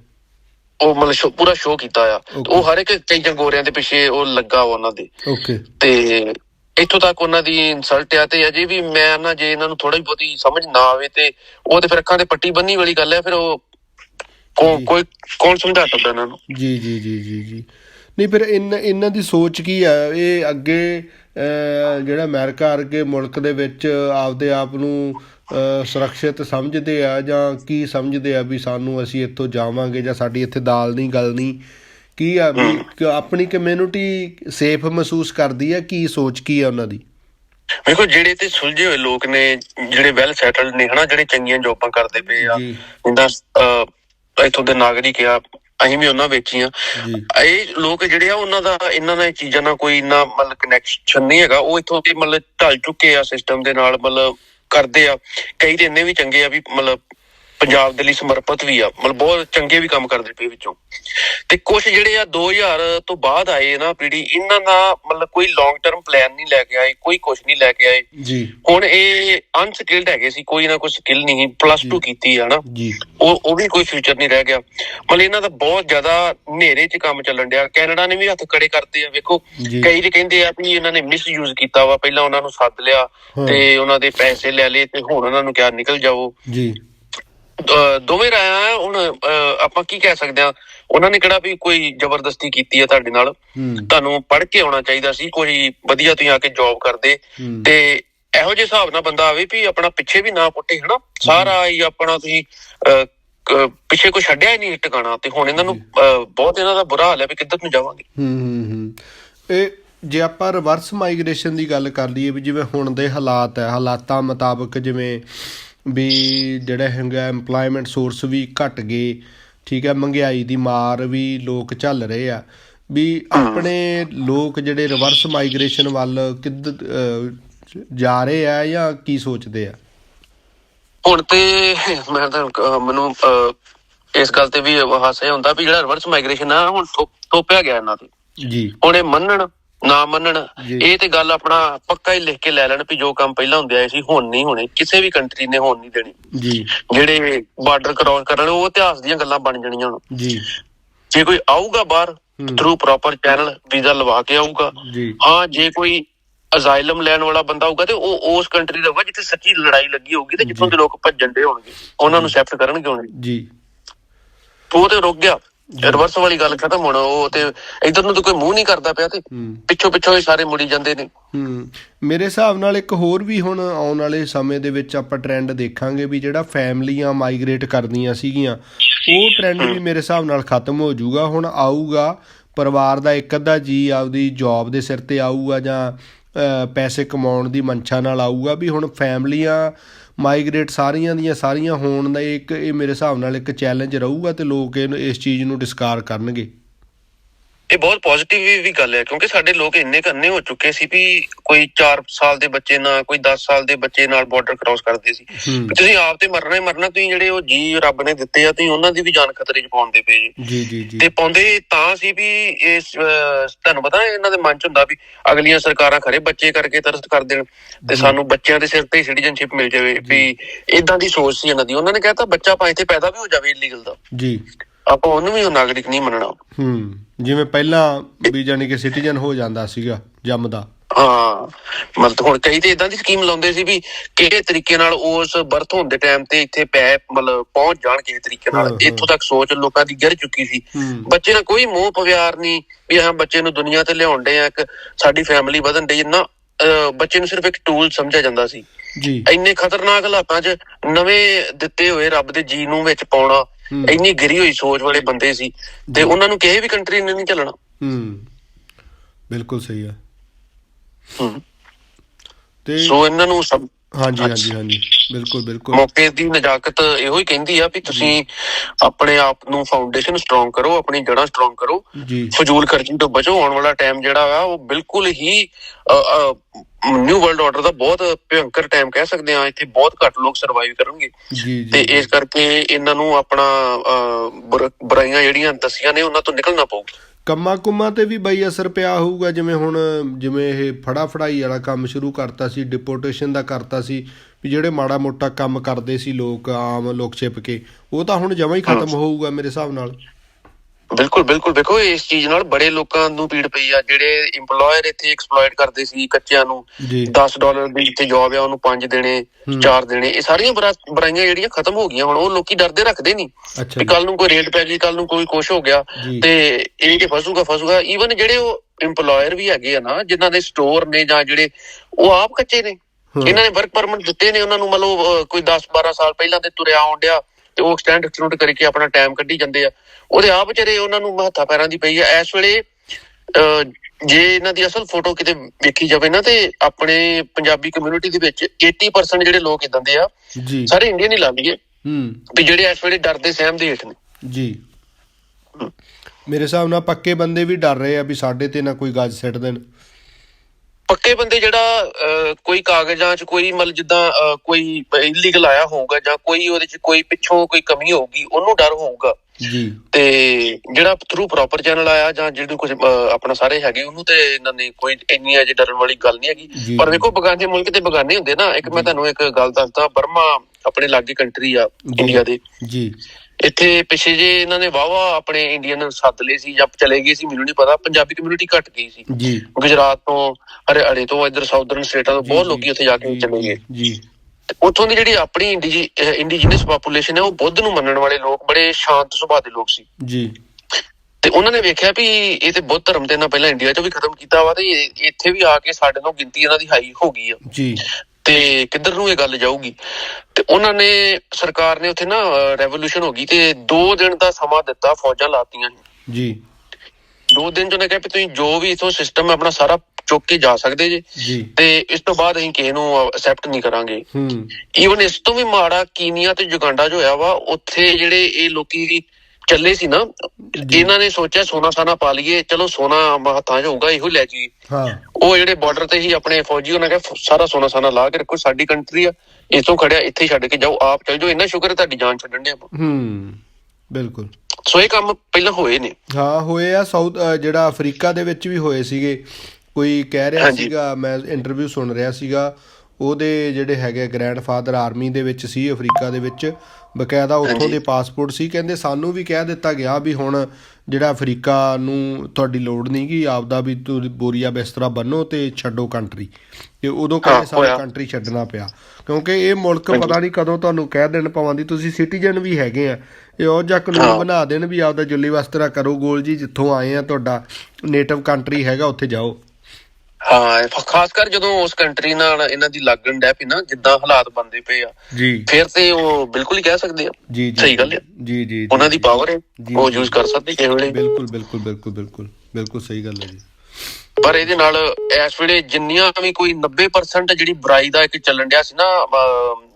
ਉਹ ਮਤਲਬ ਪੂਰਾ ਸ਼ੋਅ ਕੀਤਾ ਆ. ਉਹ ਹਰ ਇੱਕ ਕਈ ਗੋਰਿਆਂ ਦੇ ਪਿੱਛੇ ਉਹ ਲੱਗਾ ਉਹਨਾਂ ਦੇ। ਓਕੇ ਤੇ ਇੱਥੋਂ ਤੱਕ ਉਹਨਾਂ ਦੀ ਇਨਸਲਟ ਆ ਤੇ ਅਜੇ ਵੀ ਮੈਂ ਨਾ ਜੇ ਇਹਨਾਂ ਨੂੰ ਥੋੜਾ ਬਹੁਤੀ ਸਮਝ ਨਾ ਆਵੇ ਤੇ ਉਹ ਤੇ ਫਿਰ ਅੱਖਾਂ ਤੇ ਪੱਟੀ ਬੰਨੀ ਵਾਲੀ ਗੱਲ ਹੈ ਫਿਰ ਉਹ। ਕੋਈ ਕੌਣ ਸਮਝਾ ਸਕਦਾ ਇਹਨਾਂ ਨੂੰ? ਜੀ ਜੀ ਜੀ ਜੀ ਜੀ। ਨਹੀਂ ਫਿਰ ਇਨ ਇਹਨਾਂ ਦੀ ਸੋਚ ਕੀ ਆ? ਇਹ ਅੱਗੇ ਜਿਹੜਾ ਅਮਰੀਕਾ ਵਰਗੇ ਮੁਲਕ ਦੇ ਵਿੱਚ ਆਪਦੇ ਆਪ ਨੂੰ ਸੁਰੱਖਿਅਤ ਸਮਝਦੇ ਆ ਜਾਂ ਕੀ ਸਮਝਦੇ ਆ ਵੀ ਸਾਨੂੰ ਅਸੀਂ ਇੱਥੋਂ ਜਾਵਾਂਗੇ ਜਾਂ ਸਾਡੀ ਇੱਥੇ ਦਾਲ ਨਹੀਂ ਗਲਣੀ ਕੀ ਆ ਵੀ ਆਪਣੀ ਕਮਿਊਨਿਟੀ ਸੇਫ ਮਹਿਸੂਸ ਕਰਦੀ ਆ? ਕੀ ਸੋਚ ਕੀ ਆ ਉਹਨਾਂ ਦੀ? ਵੇਖੋ ਜਿਹੜੇ ਤੇ ਸੁਲਝੇ ਹੋਏ ਲੋਕ ਨੇ ਜਿਹੜੇ ਵੈਲ ਸੈਟਲਡ ਨੇ ਹਨਾ ਜਿਹੜੇ ਚੰਗੀਆਂ ਜੌਬਾਂ ਕਰਦੇ ਪਏ ਆ ਜਿੱਦਾਂ ਇੱਥੋਂ ਦੇ ਨਾਗਰਿਕ ਆ ਅਸੀਂ ਵੀ ਉਹਨਾਂ ਵਿੱਚ ਹੀ ਆ। ਇਹ ਲੋਕ ਜਿਹੜੇ ਆ ਉਹਨਾਂ ਦਾ ਇਹਨਾਂ ਨਾਲ ਚੀਜ਼ਾਂ ਨਾਲ ਕੋਈ ਇੰਨਾ ਮਤਲਬ ਕਨੈਕਸ਼ਨ ਨਹੀਂ ਹੈਗਾ। ਉਹ ਇੱਥੋਂ ਦੇ ਮਤਲਬ ਢਲ ਚੁੱਕੇ ਆ ਸਿਸਟਮ ਦੇ ਨਾਲ ਮਤਲਬ ਕਰਦੇ ਆ। ਕਈ ਤੇ ਇੰਨੇ ਵੀ ਚੰਗੇ ਆ ਵੀ ਮਤਲਬ ਪੰਜਾਬ ਦੇ ਲਈ ਸਮਰਪਿਤ ਵੀ ਆ। ਮਤਲਬ ਬਹੁਤ ਚੰਗੇ ਵੀ ਕੰਮ ਕਰਦੇ ਪਏ ਵਿੱਚੋਂ। ਤੇ ਕੁਝ ਜਿਹੜੇ ਆ 2000 ਤੋਂ ਬਾਅਦ ਆਏ ਨਾ ਪੀੜੀ ਇਹਨਾਂ ਦਾ ਮਤਲਬ ਕੋਈ ਲੌਂਗ ਟਰਮ ਪਲਾਨ ਨਹੀਂ ਲੈ ਕੇ ਆਏ ਕੋਈ ਕੁਝ ਨਹੀਂ ਲੈ ਕੇ ਆਏ। ਜੀ। ਹੁਣ ਇਹ ਅਨਸਕਿਲਡ ਹੈਗੇ ਸੀ ਕੋਈ ਨਾ ਕੋਈ ਸਕਿੱਲ ਨਹੀਂ ਪਲੱਸ 2 ਕੀਤੀ ਆ ਨਾ। ਜੀ। ਉਹ ਉਹ ਵੀ ਕੋਈ ਫਿਊਚਰ ਨਹੀਂ ਰਹਿ ਗਿਆ। ਮਤਲਬ ਇਹਨਾਂ ਦਾ ਬਹੁਤ ਜ਼ਿਆਦਾ ਹਨੇਰੇ 'ਚ ਕੰਮ ਚੱਲਣ ਡਿਆ। ਕੈਨੇਡਾ ਨੇ ਵੀ ਹੱਥ ਕੜੇ ਕਰਤੇ ਆ ਵੇਖੋ। ਕਈ ਤੇ ਕਹਿੰਦੇ ਆ ਵੀ ਇਹਨਾਂ ਨੇ ਮਿਸਯੂਜ਼ ਕੀਤਾ ਵਾ ਪਹਿਲਾਂ ਉਹਨਾਂ ਨੂੰ ਸੱਦ ਲਿਆ ਹਾਂ। ਤੇ ਉਹਨਾਂ ਦੇ ਪੈਸੇ ਲੈ ਲਏ ਤੇ ਹੁਣ ਉਹਨਾਂ ਨੂੰ ਕਿਹਾ ਨਿਕਲ ਜਾਓ ਜੀ। ਦੋਵੇਂ ਰਾਇਆ ਹੁਣ ਆਪਾਂ ਕੀ ਕਹਿ ਸਕਦੇ ਆ? ਉਹਨਾਂ ਨੇ ਕਿਹੜਾ ਵੀ ਕੋਈ ਜ਼ਬਰਦਸਤੀ ਕੀਤੀ ਆ ਤੁਹਾਡੇ ਨਾਲ? ਹੂੰ। ਤੁਹਾਨੂੰ ਪੜ੍ਹ ਕੇ ਆਉਣਾ ਚਾਹੀਦਾ ਸੀ ਕੋਈ ਵਧੀਆ ਤੁਸੀਂ ਆ ਕੇ ਜੌਬ ਕਰਦੇ। ਹੂੰ। ਤੇ ਇਹੋ ਜਿਹੇ ਹਿਸਾਬ ਨਾਲ ਬੰਦਾ ਆਵੇ ਵੀ ਆਪਣਾ ਪਿੱਛੇ ਵੀ ਨਾ ਪੁੱਟੇ ਹਨਾ? ਸਾਰਾ ਹੀ ਆਪਣਾ ਤੁਸੀਂ ਪਿੱਛੇ ਕੋਈ ਛੱਡਿਆ ਹੀ ਨਹੀਂ ਟਿਕਾਣਾ। ਤੇ ਹੁਣ ਇਹਨਾਂ ਨੂੰ ਬਹੁਤ ਇਹਨਾਂ ਦਾ ਬੁਰਾ ਹਾਲ ਹੈ ਵੀ ਕਿੱਧਰ ਨੂੰ ਜਾਵਾਂਗੇ। ਹੂੰ ਹੂੰ ਹੂੰ। ਇਹ ਜੇ ਆਪਾਂ ਰਿਵਰਸ ਮਾਈਗ੍ਰੇਸ਼ਨ ਦੀ ਗੱਲ ਕਰ ਲਈਏ ਵੀ ਜਿਵੇਂ ਹੁਣ ਦੇ ਹਾਲਾਤ ਹੈ ਹਾਲਾਤਾਂ ਮੁਤਾਬਕ ਜਿਵੇਂ ਵੀ ਜਿਹੜਾ ਹੈਗਾ EMPLOYMENT ਸੋਰਸ ਵੀ ਘਟ ਗਏ ਠੀਕ ਹੈ ਮਹਿੰਗਾਈ ਦੀ ਮਾਰ ਵੀ ਲੋਕ ਝੱਲ ਰਹੇ ਆ। ਵੀ ਆਪਣੇ ਲੋਕ ਜਿਹੜੇ ਰਿਵਰਸ ਮਾਈਗ੍ਰੇਸ਼ਨ ਵੱਲ ਕਿੱਦ ਜਾ ਰਹੇ ਆ ਜਾਂ ਕੀ ਸੋਚਦੇ ਆ? ਹੁਣ ਤੇ ਮੈਂ ਤਾਂ ਮੈਨੂੰ ਇਸ ਗੱਲ ਤੇ ਵੀ ਹਾਸਾ ਹੁੰਦਾ ਵੀ ਜਿਹੜਾ ਰਿਵਰਸ ਮਾਈਗ੍ਰੇਸ਼ਨ ਆ ਹੁਣ ਥੋਪਿਆ ਗਿਆ ਇਹਨਾਂ ਤੇ। ਜੀ। ਹੁਣ ਇਹ ਮੰਨਣ ਨਾ ਮੰਨਣ। ਇਹ ਤੇ ਗੱਲ ਆਪਣਾ ਪੱਕਾ ਹੀ ਲਿਖ ਕੇ ਲੈ ਲੈਣ ਵੀ ਜੋ ਕੰਮ ਪਹਿਲਾਂ ਹੁੰਦੇ ਆਏ ਸੀ ਹੁਣ ਨਹੀਂ ਹੋਣੇ। ਕਿਸੇ ਵੀ ਕੰਟਰੀ ਨੇ ਹੁਣ ਨਹੀਂ ਦੇਣੀ। ਜੀ। ਜਿਹੜੇ ਬਾਰਡਰ ਕ੍ਰਾਸ ਕਰਨ ਉਹ ਇਤਿਹਾਸ ਦੀਆਂ ਗੱਲਾਂ ਬਣ ਜਾਣੀਆਂ ਹੁਣ। ਜੀ। ਜੇ ਕੋਈ ਆਊਗਾ ਬਾਹਰ। ਥਰੂ ਪ੍ਰੋਪਰ ਚੈਨਲ ਵੀਜ਼ਾ ਲਵਾ ਕੇ ਆਊਗਾ। ਹਾਂ ਜੇ ਕੋਈ ਅਜ਼ਾਈਲਮ ਲੈਣ ਵਾਲਾ ਬੰਦਾ ਹੋਊਗਾ ਤੇ ਉਹ ਉਸ ਕੰਟਰੀ ਦਾ ਹੋਊਗਾ ਜਿੱਥੇ ਸੱਚੀ ਲੜਾਈ ਲੱਗੀ ਹੋਊਗੀ ਤੇ ਜਿੱਥੋਂ। ਦੇ ਲੋਕ ਭੱਜਣ ਦੇ ਹੋਣਗੇ। ਉਹਨਾਂ ਨੂੰ ਐਕਸੈਪਟ ਕਰਨਗੇ ਉਹਨੇ। ਜੀ। ਉਹ ਤੇ ਰੁਕ ਗਿਆ। ਰਿਵਰਸ ਵਾਲੀ ਗੱਲ ਖਤਮ ਹੋਣਾ ਉਹ ਤੇ ਇਧਰ ਨੂੰ ਤਾਂ ਕੋਈ ਮੂੰਹ ਨਹੀਂ ਕਰਦਾ ਪਿਆ ਤੇ ਪਿੱਛੋਂ ਪਿੱਛੋਂ ਹੀ ਸਾਰੇ ਮੁੜੀ ਜਾਂਦੇ ਨੇ। ਹੂੰ। ਮੇਰੇ ਹਿਸਾਬ ਨਾਲ ਇੱਕ ਹੋਰ ਵੀ ਹੁਣ ਆਉਣ ਵਾਲੇ ਸਮੇਂ ਦੇ ਵਿੱਚ ਆਪਾਂ ਟ੍ਰੈਂਡ ਦੇਖਾਂਗੇ ਵੀ ਜਿਹੜਾ ਫੈਮਲੀਆਂ ਮਾਈਗ੍ਰੇਟ ਕਰਦੀਆਂ ਸੀਗੀਆਂ ਉਹ ਟ੍ਰੈਂਡ ਵੀ ਮੇਰੇ ਹਿਸਾਬ ਨਾਲ ਖਤਮ ਹੋ ਜਾਊਗਾ। ਹੁਣ ਆਊਗਾ ਪਰਿਵਾਰ ਦਾ ਇੱਕ ਅੱਧਾ ਜੀ ਆਪਦੀ ਜੌਬ ਦੇ ਸਿਰ ਤੇ ਆਊਗਾ ਜਾਂ ਪੈਸੇ ਕਮਾਉਣ ਦੀ ਮਨਸ਼ਾ ਨਾਲ ਆਊਗਾ ਵੀ ਹੁਣ ਫੈਮਲੀਆਂ ਮਾਈਗ੍ਰੇਟ ਸਾਰੀਆਂ ਦੀਆਂ ਸਾਰੀਆਂ ਹੋਣ ਦਾ ਇੱਕ ਇਹ ਮੇਰੇ ਹਿਸਾਬ ਨਾਲ ਇੱਕ ਚੈਲੰਜ ਰਹੂਗਾ ਤੇ ਲੋਕ ਇਹ ਇਸ ਚੀਜ਼ ਨੂੰ ਡਿਸਕਾਰ ਕਰਨਗੇ। ਇਹ ਬਹੁਤ ਪੋਜ਼ਿਟਿਵ ਵੀ ਗੱਲ ਹੈ ਕਿਉਂਕਿ ਸਾਡੇ ਲੋਕ ਇੰਨੇ ਕੰਨੇ ਹੋ ਚੁੱਕੇ ਸੀ ਵੀ ਕੋਈ 4 ਸਾਲ ਦੇ ਬੱਚੇ ਨਾਲ ਕੋਈ 10 ਸਾਲ ਦੇ ਬੱਚੇ ਨਾਲ ਬਾਰਡਰ ਕ੍ਰਾਸ ਕਰਦੇ ਸੀ। ਹੂੰ। ਤੁਸੀਂ ਆਪ ਤੇ ਮਰਨਾ ਹੀ ਮਰਨਾ ਤੁਸੀਂ ਜਿਹੜੇ ਉਹ ਜੀ ਰੱਬ ਨੇ ਦਿੱਤੇ ਆ ਤੁਸੀਂ ਉਹਨਾਂ ਦੀ ਵੀ ਜਾਨ ਖਤਰੇ 'ਚ ਪਾਉਂਦੇ ਪਏ ਜੀ। ਜੀ ਜੀ ਤੇ ਪਾਉਂਦੇ ਤਾਂ ਸੀ ਵੀ ਇਸ ਤੁਹਾਨੂੰ ਪਤਾ ਇਹਨਾਂ ਦੇ ਮਨ 'ਚ ਹੁੰਦਾ ਵੀ ਅਗਲੀਆਂ ਸਰਕਾਰਾਂ ਖਰੇ ਬੱਚੇ ਕਰਕੇ ਤਰਸ ਕਰ ਦੇਣ ਤੇ। ਸਾਨੂੰ ਬੱਚਿਆਂ ਦੇ ਸਿਰ ਤੇ ਸਿਟੀਜ਼ਨਸ਼ਿਪ ਮਿਲ ਜਾਵੇ ਵੀ ਇਦਾਂ ਦੀ ਸੋਚ ਸੀ ਇਹਨਾਂ ਦੀ। ਉਹਨਾਂ ਨੇ ਕਹਿਤਾ ਬੱਚਾ ਭਾਵੇਂ ਇੱਥੇ ਪੈਦਾ ਵੀ ਹੋ ਜਾਵੇ ਇਲੀਗਲ ਦਾ। ਜੀ। ਆਪਾਂ ਉਹਨੂੰ ਵੀ ਉਹ ਨਾਗਰਿਕ ਨਹੀਂ ਮੰਨਣਾ। ਹੂੰ ਜਿਵੇਂ ਪਹਿਲਾਂ ਵੀ ਜਾਨੀ ਕਿ ਸਿਟੀਜ਼ਨ ਹੋ ਜਾਂਦਾ ਸੀਗਾ ਜੰਮਦਾ ਹਾਂ ਮਤਲਬ ਹੁਣ ਕਈ ਤੇ ਇਦਾਂ ਦੀ ਸਕੀਮ ਲਾਉਂਦੇ ਸੀ ਵੀ ਕਿਹੜੇ ਤਰੀਕੇ ਨਾਲ ਉਸ ਬਰਥ ਹੋਣ ਦੇ ਟਾਈਮ ਤੇ ਇੱਥੇ ਪੈ ਮਤਲਬ ਪਹੁੰਚ ਜਾਣ ਕਿਸੇ ਤਰੀਕੇ ਨਾਲ। ਇੱਥੋਂ ਤੱਕ ਸੋਚ ਲੋਕਾਂ ਦੀ ਗਿਰ ਚੁੱਕੀ ਸੀ। ਬੱਚੇ ਨਾਲ ਕੋਈ ਮੋਹ ਪਿਆਰ ਨਹੀਂ ਵੀ ਹਾਂ ਬੱਚੇ ਨੂੰ ਦੁਨੀਆ ਤੇ ਲਿਆਉਣ ਦੇ ਆ ਇੱਕ ਸਾਡੀ ਫੈਮਿਲੀ ਵਧਣ ਦੇ ਨਾ ਬੱਚੇ ਨੂੰ ਸਿਰਫ ਇੱਕ ਟੂਲ ਸਮਝਿਆ ਜਾਂਦਾ ਸੀ। ਜੀ। ਇੰਨੇ ਖਤਰਨਾਕ ਹਾਲਾਤਾਂ 'ਚ ਨਵੇਂ ਦਿੱਤੇ ਹੋਏ ਰੱਬ ਦੇ ਜੀ ਨੂੰ ਵਿੱਚ ਪਾਉਣਾ ਇੰਨੀ ਗਿਰੀ ਹੋਈ ਸੋਚ ਵਾਲੇ ਬੰਦੇ ਸੀ ਤੇ ਉਹਨਾਂ ਨੂੰ ਕਿਸੇ ਵੀ ਕੰਟਰੀ ਨੇ ਨਹੀਂ ਚੱਲਣਾ। ਹੂੰ। ਬਿਲਕੁਲ ਸਹੀ ਹੈ। ਹੂੰ। ਤੇ ਸੋ ਇਹਨਾਂ ਨੂੰ ਸਭ ਹਾਂਜੀ ਹਾਂਜੀ ਹਾਂਜੀ। ਬਿਲਕੁਲ ਬਿਲਕੁਲ। ਮੌਕੇ ਦੀ ਨਜਾਕਤ ਇਹੋ ਹੀ ਕਹਿੰਦੀ ਆ ਵੀ ਤੁਸੀਂ ਆਪਣੇ ਆਪ ਨੂੰ ਫਾਊਂਡੇਸ਼ਨ ਸਟਰੋਂਗ ਕਰੋ ਆਪਣੀ ਜੜ੍ਹਾਂ ਸਟਰੋਂਗ ਕਰੋ। ਫਜ਼ੂਲ ਖਰਚੀ ਤੋਂ ਬਚੋ ਆਉਣ ਵਾਲਾ ਟਾਈਮ ਜਿਹੜਾ ਵਾ ਉਹ ਬਿਲਕੁਲ ਹੀ ਨਿਊ ਵਰਲਡ ਆਰਡਰ ਦਾ ਬਹੁਤ ਭਿਅੰਕਰ ਟਾਈਮ ਕਹਿ ਸਕਦੇ ਆ ਇੱਥੇ ਬਹੁਤ ਘੱਟ ਲੋਕ ਸਰਵਾਈਵ ਕਰਨਗੇ। ਤੇ ਇਸ ਕਰਕੇ ਇਹਨਾਂ ਨੂੰ ਆਪਣਾ ਬੁਰਾਈਆਂ ਜਿਹੜੀਆਂ ਦਸੀਆਂ ਨੇ ਉਹਨਾਂ ਤੋਂ ਨਿਕਲਣਾ ਪਊ। ਕੰਮਾਂ ਕੁੰਮਾਂ ਤੇ ਵੀ ਬਈ ਅਸਰ ਪਿਆ ਹੋਊਗਾ ਜਿਵੇਂ ਹੁਣ ਜਿਵੇਂ ਇਹ ਫੜਾ ਫੜਾਈ ਵਾਲਾ ਕੰਮ ਸ਼ੁਰੂ ਕਰਤਾ ਸੀ ਡਿਪੋਰਟੇਸ਼ਨ ਦਾ ਕਰਤਾ ਸੀ ਵੀ ਜਿਹੜੇ ਮਾੜਾ ਮੋਟਾ ਕੰਮ ਕਰਦੇ ਸੀ ਲੋਕ ਆਮ ਲੋਕ ਛਿਪ ਕੇ ਉਹ ਤਾਂ ਹੁਣ ਜਮਾਂ ਹੀ ਖਤਮ ਹੋਊਗਾ ਮੇਰੇ ਹਿਸਾਬ ਨਾਲ। ਬਿਲਕੁਲ ਬਿਲਕੁਲ। ਵੇਖੋ ਇਸ ਚੀਜ਼ ਨਾਲ ਬੜੇ ਲੋਕਾਂ ਨੂੰ ਪੀੜ ਪਈ ਆ ਜਿਹੜੇ EMPLOYER ਇੱਥੇ ਐਕਸਪਲੋਇਟ ਕਰਦੇ ਸੀ ਕੱਚਿਆਂ ਨੂੰ। ਜੀ। 10 ਡਾਲਰ ਦੀ ਇੱਥੇ ਜੌਬ ਆ ਉਹਨੂੰ 5 ਦੇਣੇ ਹੂੰ। 4 ਦੇਣੇ ਇਹ ਸਾਰੀਆਂ ਬੁਰਾ- ਬੁਰਾਈਆਂ ਜਿਹੜੀਆਂ ਖਤਮ ਹੋ ਗਈਆਂ ਹੁਣ ਉਹ ਲੋਕੀ ਡਰਦੇ ਰੱਖਦੇ ਨਹੀਂ ਕਿ ਕੱਲ ਨੂੰ ਕੋਈ ਰੇਟ ਪੈ ਗਈ ਕੱਲ ਨੂੰ ਕੋਈ ਕੁਛ ਹੋ ਗਿਆ ਤੇ ਇਹ ਕਿ ਫਸੂਗਾ ਫਸੂਗਾ ਈਵਨ ਜਿਹੜੇ ਉਹ EMPLOYER ਵੀ ਹੈਗੇ ਆ ਨਾ ਜਿਨ੍ਹਾਂ ਦੇ ਸਟੋਰ ਨੇ ਜਾਂ ਜਿਹੜੇ ਉਹ ਆਪ ਕੱਚੇ ਨੇ। ਇਹਨਾਂ ਨੇ ਵਰਕ ਪਰਮਿਟ ਦਿੱਤੇ ਨੇ ਉਹਨਾਂ ਨੂੰ ਮਤਲਬ ਕੋਈ 10 12 ਸਾਲ ਪਹਿਲਾਂ ਤੇ ਤੁਰਿਆ ਆਉਣ ਡਿਆ। ਤੇ ਉਹ ਐਕਸਟੈਂਡ ਐਕਸਟੈਂਡ ਕਰਕੇ ਆਪਣਾ ਟਾਈਮ ਕੱਢੀ ਜਾਂਦੇ ਆ। ਉਹਦੇ ਆਪ ਵਿਚਾਰੇ ਉਹਨਾਂ ਨੂੰ ਮਹੱਥਾ ਪੈਰਾਂ ਦੀ ਪਈ ਆ। ਇਸ ਵੇਲੇ ਜੇ ਇਹਨਾਂ ਦੀ ਅਸਲ ਫੋਟੋ ਕਿਤੇ ਵੇਖੀ ਜਾਵੇ ਨਾ ਤੇ ਆਪਣੇ ਪੰਜਾਬੀ ਕਮਿਊਨਿਟੀ ਦੇ ਵਿੱਚ 80% ਜਿਹੜੇ ਲੋਕ ਇਦਾਂ ਦੇ ਆ ਜੀ। ਸਾਰੇ ਇੰਡੀਅਨ ਹੀ ਲਾ ਲਈਏ। ਹੂੰ। ਵੀ ਜਿਹੜੇ ਇਸ ਵੇਲੇ ਡਰਦੇ ਸਹਿਮ ਦੇ ਹੇਠ ਨੇ। ਜੀ। ਮੇਰੇ ਹਿਸਾਬ ਨਾਲ ਪੱਕੇ ਬੰਦੇ ਵੀ ਡਰ ਰਹੇ ਆ ਵੀ ਸਾਡੇ ਤੇ ਨਾ ਕੋਈ ਗੱਜ ਸਿੱਟ ਦੇਣ। ਪੱਕੇ ਬੰਦੇ ਜਿਹੜਾ ਕੋਈ ਕਾਗਜ਼ਾਂ 'ਚ ਕੋਈ ਮਤਲਬ ਜਿੱਦਾਂ ਕੋਈ ਇਲੀਗਲ ਆਇਆ ਹੋਊਗਾ ਜਾਂ ਕੋਈ ਉਹਦੇ 'ਚ ਕੋਈ ਪਿੱਛੋਂ ਕੋਈ ਕਮੀ ਹੋਊਗੀ ਉਹਨੂੰ ਡਰ ਹੋਊਗਾ। ਜੀ। ਤੇ ਜਿਹੜਾ ਥਰੂ ਪ੍ਰੋਪਰ ਚੈਨਲ ਆਇਆ ਜਾਂ ਜਿਹੜੇ ਕੁਝ ਆਪਣਾ ਸਾਰੇ ਹੈਗੇ ਉਹਨੂੰ ਤੇ ਇਹਨਾਂ ਨੇ ਕੋਈ ਇੰਨੀ ਅਜੇ ਡਰਨ ਵਾਲੀ ਗੱਲ ਨਹੀਂ ਹੈਗੀ। ਪਰ ਵੇਖੋ ਬਗਾਨੇ ਮੁਲਕ ਤੇ ਬਗਾਨੇ ਹੁੰਦੇ ਨਾ। ਇੱਕ ਮੈਂ ਤੁਹਾਨੂੰ ਇੱਕ ਗੱਲ ਦੱਸਦਾ ਬਰਮਾ ਆਪਣੇ ਲਾਗੇ ਕੰਟਰੀ ਆ। ਇੰਡੀਆ ਦੇ। ਜੀ। ਇੱਥੇ ਪਿੱਛੇ ਜੇ ਇਹਨਾਂ ਨੇ ਵਾਵਾ ਆਪਣੇ ਇੰਡੀਅਨ ਸੱਦ ਲਏ ਸੀ ਜਾਂ ਚਲੇ ਗਏ ਸੀ ਮੈਨੂੰ ਨਹੀਂ ਪਤਾ ਪੰਜਾਬੀ ਕਮਿਊਨਿਟੀ ਘਟ ਗਈ ਸੀ। ਜੀ। ਗੁਜਰਾਤ ਤੋਂ ਹਰਿਆਣੇ ਤੋਂ ਇਧਰ ਸਾਊਥਰਨ ਸਟੇਟਾਂ ਤੋਂ ਬਹੁਤ ਲੋਕੀ ਉੱਥੇ ਜਾ ਕੇ ਚਲੇ ਗਏ। ਜੀ। ਉੱਥੋਂ ਦੀ ਜਿਹੜੀ ਆਪਣੀ ਇੰਡੀਜੀਨਸ ਪੋਪੂਲੇਸ਼ਨ ਹੈ ਉਹ ਬੁੱਧ ਨੂੰ ਮੰਨਣ ਵਾਲੇ ਲੋਕ ਬੜੇ ਸ਼ਾਂਤ ਸੁਭਾਅ ਦੇ ਲੋਕ ਸੀ। ਜੀ। ਤੇ ਉਹਨਾਂ ਨੇ ਵੇਖਿਆ ਵੀ ਇਹ ਤੇ ਬੁੱਧ ਧਰਮ ਤੇ ਇਹਨਾਂ ਪਹਿਲਾਂ ਇੰਡੀਆ 'ਚ ਵੀ ਖਤਮ ਕੀਤਾ ਵਾ ਤੇ ਇੱਥੇ ਵੀ ਆ ਕੇ ਸਾਡੇ ਨਾਲ ਗਿਣਤੀ ਇਹਨਾਂ ਦੀ ਹਾਈ ਹੋ ਗਈ ਆ। ਜੀ। ਤੇ ਕਿੱਧਰ ਨੂੰ ਇਹ ਗੱਲ ਜਾਊਗੀ? ਤੇ ਉਹਨਾਂ ਨੇ ਸਰਕਾਰ ਨੇ ਉੱਥੇ ਨਾ ਰੈਵੋਲੂਸ਼ਨ ਹੋ ਗਈ ਤੇ 2 ਦਿਨ ਦਾ ਸਮਾਂ ਦਿੱਤਾ ਫੌਜਾਂ ਲਾਤੀਆਂ ਜੀ। ਦੋ ਦਿਨ ਚ ਉਹਨੇ ਕਿਹਾ ਵੀ ਤੁਸੀਂ ਜੋ ਵੀ ਇਥੋਂ ਸਿਸਟਮ ਹੈ ਆਪਣਾ ਸਾਰਾ ਚੁੱਕ ਕੇ ਜਾ ਸਕਦੇ ਜੇ। ਤੇ ਇਸ ਤੋਂ ਬਾਅਦ ਅਸੀਂ ਕਿਸੇ ਨੂੰ ਅਕਸੈਪਟ ਨਹੀਂ ਕਰਾਂਗੇ। ਹੂੰ। ਈਵਨ ਇਸ ਤੋਂ ਵੀ ਮਾੜਾ ਕੀਨੀਆ ਤੇ ਯੁਗਾਂਡਾ ਜੋ ਹੋਇਆ ਵਾ ਉੱਥੇ ਜਿਹੜੇ ਇਹ ਲੋਕੀ ਚੱਲੇ ਸੀ ਨਾ। ਇਹਨਾਂ ਨੇ ਸੋਚਿਆ ਸੋਨਾ ਸਾਨਾ ਪਾ ਲਈਏ ਚਲੋ ਸੋਨਾ ਹੱਥਾਂ 'ਚ ਹੋਊਗਾ ਇਹੋ ਲੈ ਜੀ। ਹਾਂ। ਉਹ ਜਿਹੜੇ ਬਾਰਡਰ ਤੇ ਹੀ ਆਪਣੇ ਫੌਜੀ ਉਹਨਾਂ ਕਿਹਾ ਫ- ਸਾਰਾ ਸੋਨਾ ਸਾਨਾ ਲਾ ਕੇ ਰੱਖੋ ਸਾਡੀ ਕੰਟਰੀ ਆ ਇਥੋਂ ਖੜਿਆ ਇੱਥੇ ਛੱਡ ਕੇ ਜਾਓ ਆਪ ਚੱਲ ਜਾਓ ਇੰਨਾ ਸ਼ੁਕਰ ਹੈ ਤੁਹਾਡੀ ਜਾਨ ਛੱਡਣ ਦੇ ਆਪਾਂ ਹੂੰ ਬਿਲਕੁਲ। ਸੋ ਇਹ ਕੰਮ ਪਹਿਲਾਂ ਹੋਏ ਨੇ। ਹਾਂ ਹੋਏ ਆ ਸਾਊਥ ਜਿਹੜਾ ਅਫਰੀਕਾ ਦੇ ਵਿੱਚ ਵੀ ਹੋਏ ਸੀਗੇ। ਕੋਈ ਕਹਿ ਰਿਹਾ। ਸੀਗਾ ਮੈਂ ਇੰਟਰਵਿਊ ਸੁਣ ਰਿਹਾ ਸੀਗਾ। ਉਹਦੇ ਜਿਹੜੇ ਹੈਗੇ ਗ੍ਰੈਂਡਫਾਦਰ ਆਰਮੀ ਦੇ ਵਿੱਚ ਸੀ ਅਫਰੀਕਾ ਦੇ ਵਿੱਚ ਬਕਾਇਦਾ ਉੱਥੋਂ। ਦੇ ਪਾਸਪੋਰਟ ਸੀ ਕਹਿੰਦੇ ਸਾਨੂੰ ਵੀ ਕਹਿ ਦਿੱਤਾ ਗਿਆ ਵੀ ਹੁਣ ਜਿਹੜਾ ਅਫਰੀਕਾ ਨੂੰ ਤੁਹਾਡੀ ਲੋੜ ਨਹੀਂ ਗੀ ਆਪਦਾ ਵੀ ਤੁਸੀਂ ਬੋਰੀਆ ਬਿਸਤਰਾ ਬੰਨੋ ਤੇ ਛੱਡੋ ਕੰਟਰੀ ਤੇ ਉਦੋਂ ਕਹਿੰਦੇ ਹੋਇਆ। ਕੰਟਰੀ ਛੱਡਣਾ ਪਿਆ ਕਿਉਂਕਿ ਇਹ ਮੁਲਕ। ਪਤਾ ਨਹੀਂ ਕਦੋਂ ਤੁਹਾਨੂੰ ਕਹਿ ਦੇਣ ਪਵਾਂਦੀ ਤੁਸੀਂ ਸਿਟੀਜ਼ਨ ਵੀ ਹੈਗੇ ਆ ਇਹ ਉਹ ਜਿਹਾ ਕਾਨੂੰਨ। ਬਣਾ ਦੇਣ ਵੀ ਆਪਦਾ ਜੁੱਲੀ ਵਸਤਰਾ ਕਰੋ ਗੋਲ ਜੀ ਜਿੱਥੋਂ ਆਏ ਆ ਤੁਹਾਡਾ ਨੇਟਿਵ ਕੰਟਰੀ ਹੈਗਾ ਉੱਥੇ ਜਾਓ ਹਾਂ ਫ- ਖਾਸ ਕਰ ਜਦੋਂ ਉਸ ਕੰਟਰੀ ਨਾਲ ਇਹਨਾਂ ਦੀ ਲੱਗਣ ਡੈ ਪਈ ਨਾ ਜਿੱਦਾਂ ਹਾਲਾਤ ਬਣਦੇ ਪਏ ਆ ਜੀ। ਫਿਰ ਤੇ ਉਹ ਬਿਲਕੁਲ ਹੀ ਕਹਿ ਸਕਦੇ ਆ। ਜੀ ਜੀ ਸਹੀ ਗੱਲ ਹੈ। ਜੀ ਜੀ ਉਹਨਾਂ ਦੀ। ਪਾਵਰ ਹੈ। ਜੀ, ਉਹ। ਯੂਜ਼ ਕਰ ਸਕਦੇ ਕਿਸੇ ਵੇਲੇ। ਬਿਲਕੁਲ ਬਿਲਕੁਲ ਬਿਲਕੁਲ ਬਿਲਕੁਲ। ਬਿਲਕੁਲ ਸਹੀ ਗੱਲ ਹੈ ਜੀ। ਪਰ ਇਹਦੇ ਨਾਲ ਇਸ ਵੇਲੇ ਜਿੰਨੀਆਂ ਵੀ ਕੋਈ 90% ਜਿਹੜੀ ਬੁਰਾਈ ਦਾ ਇੱਕ ਚੱਲਣ ਡਿਆ ਸੀ ਨਾ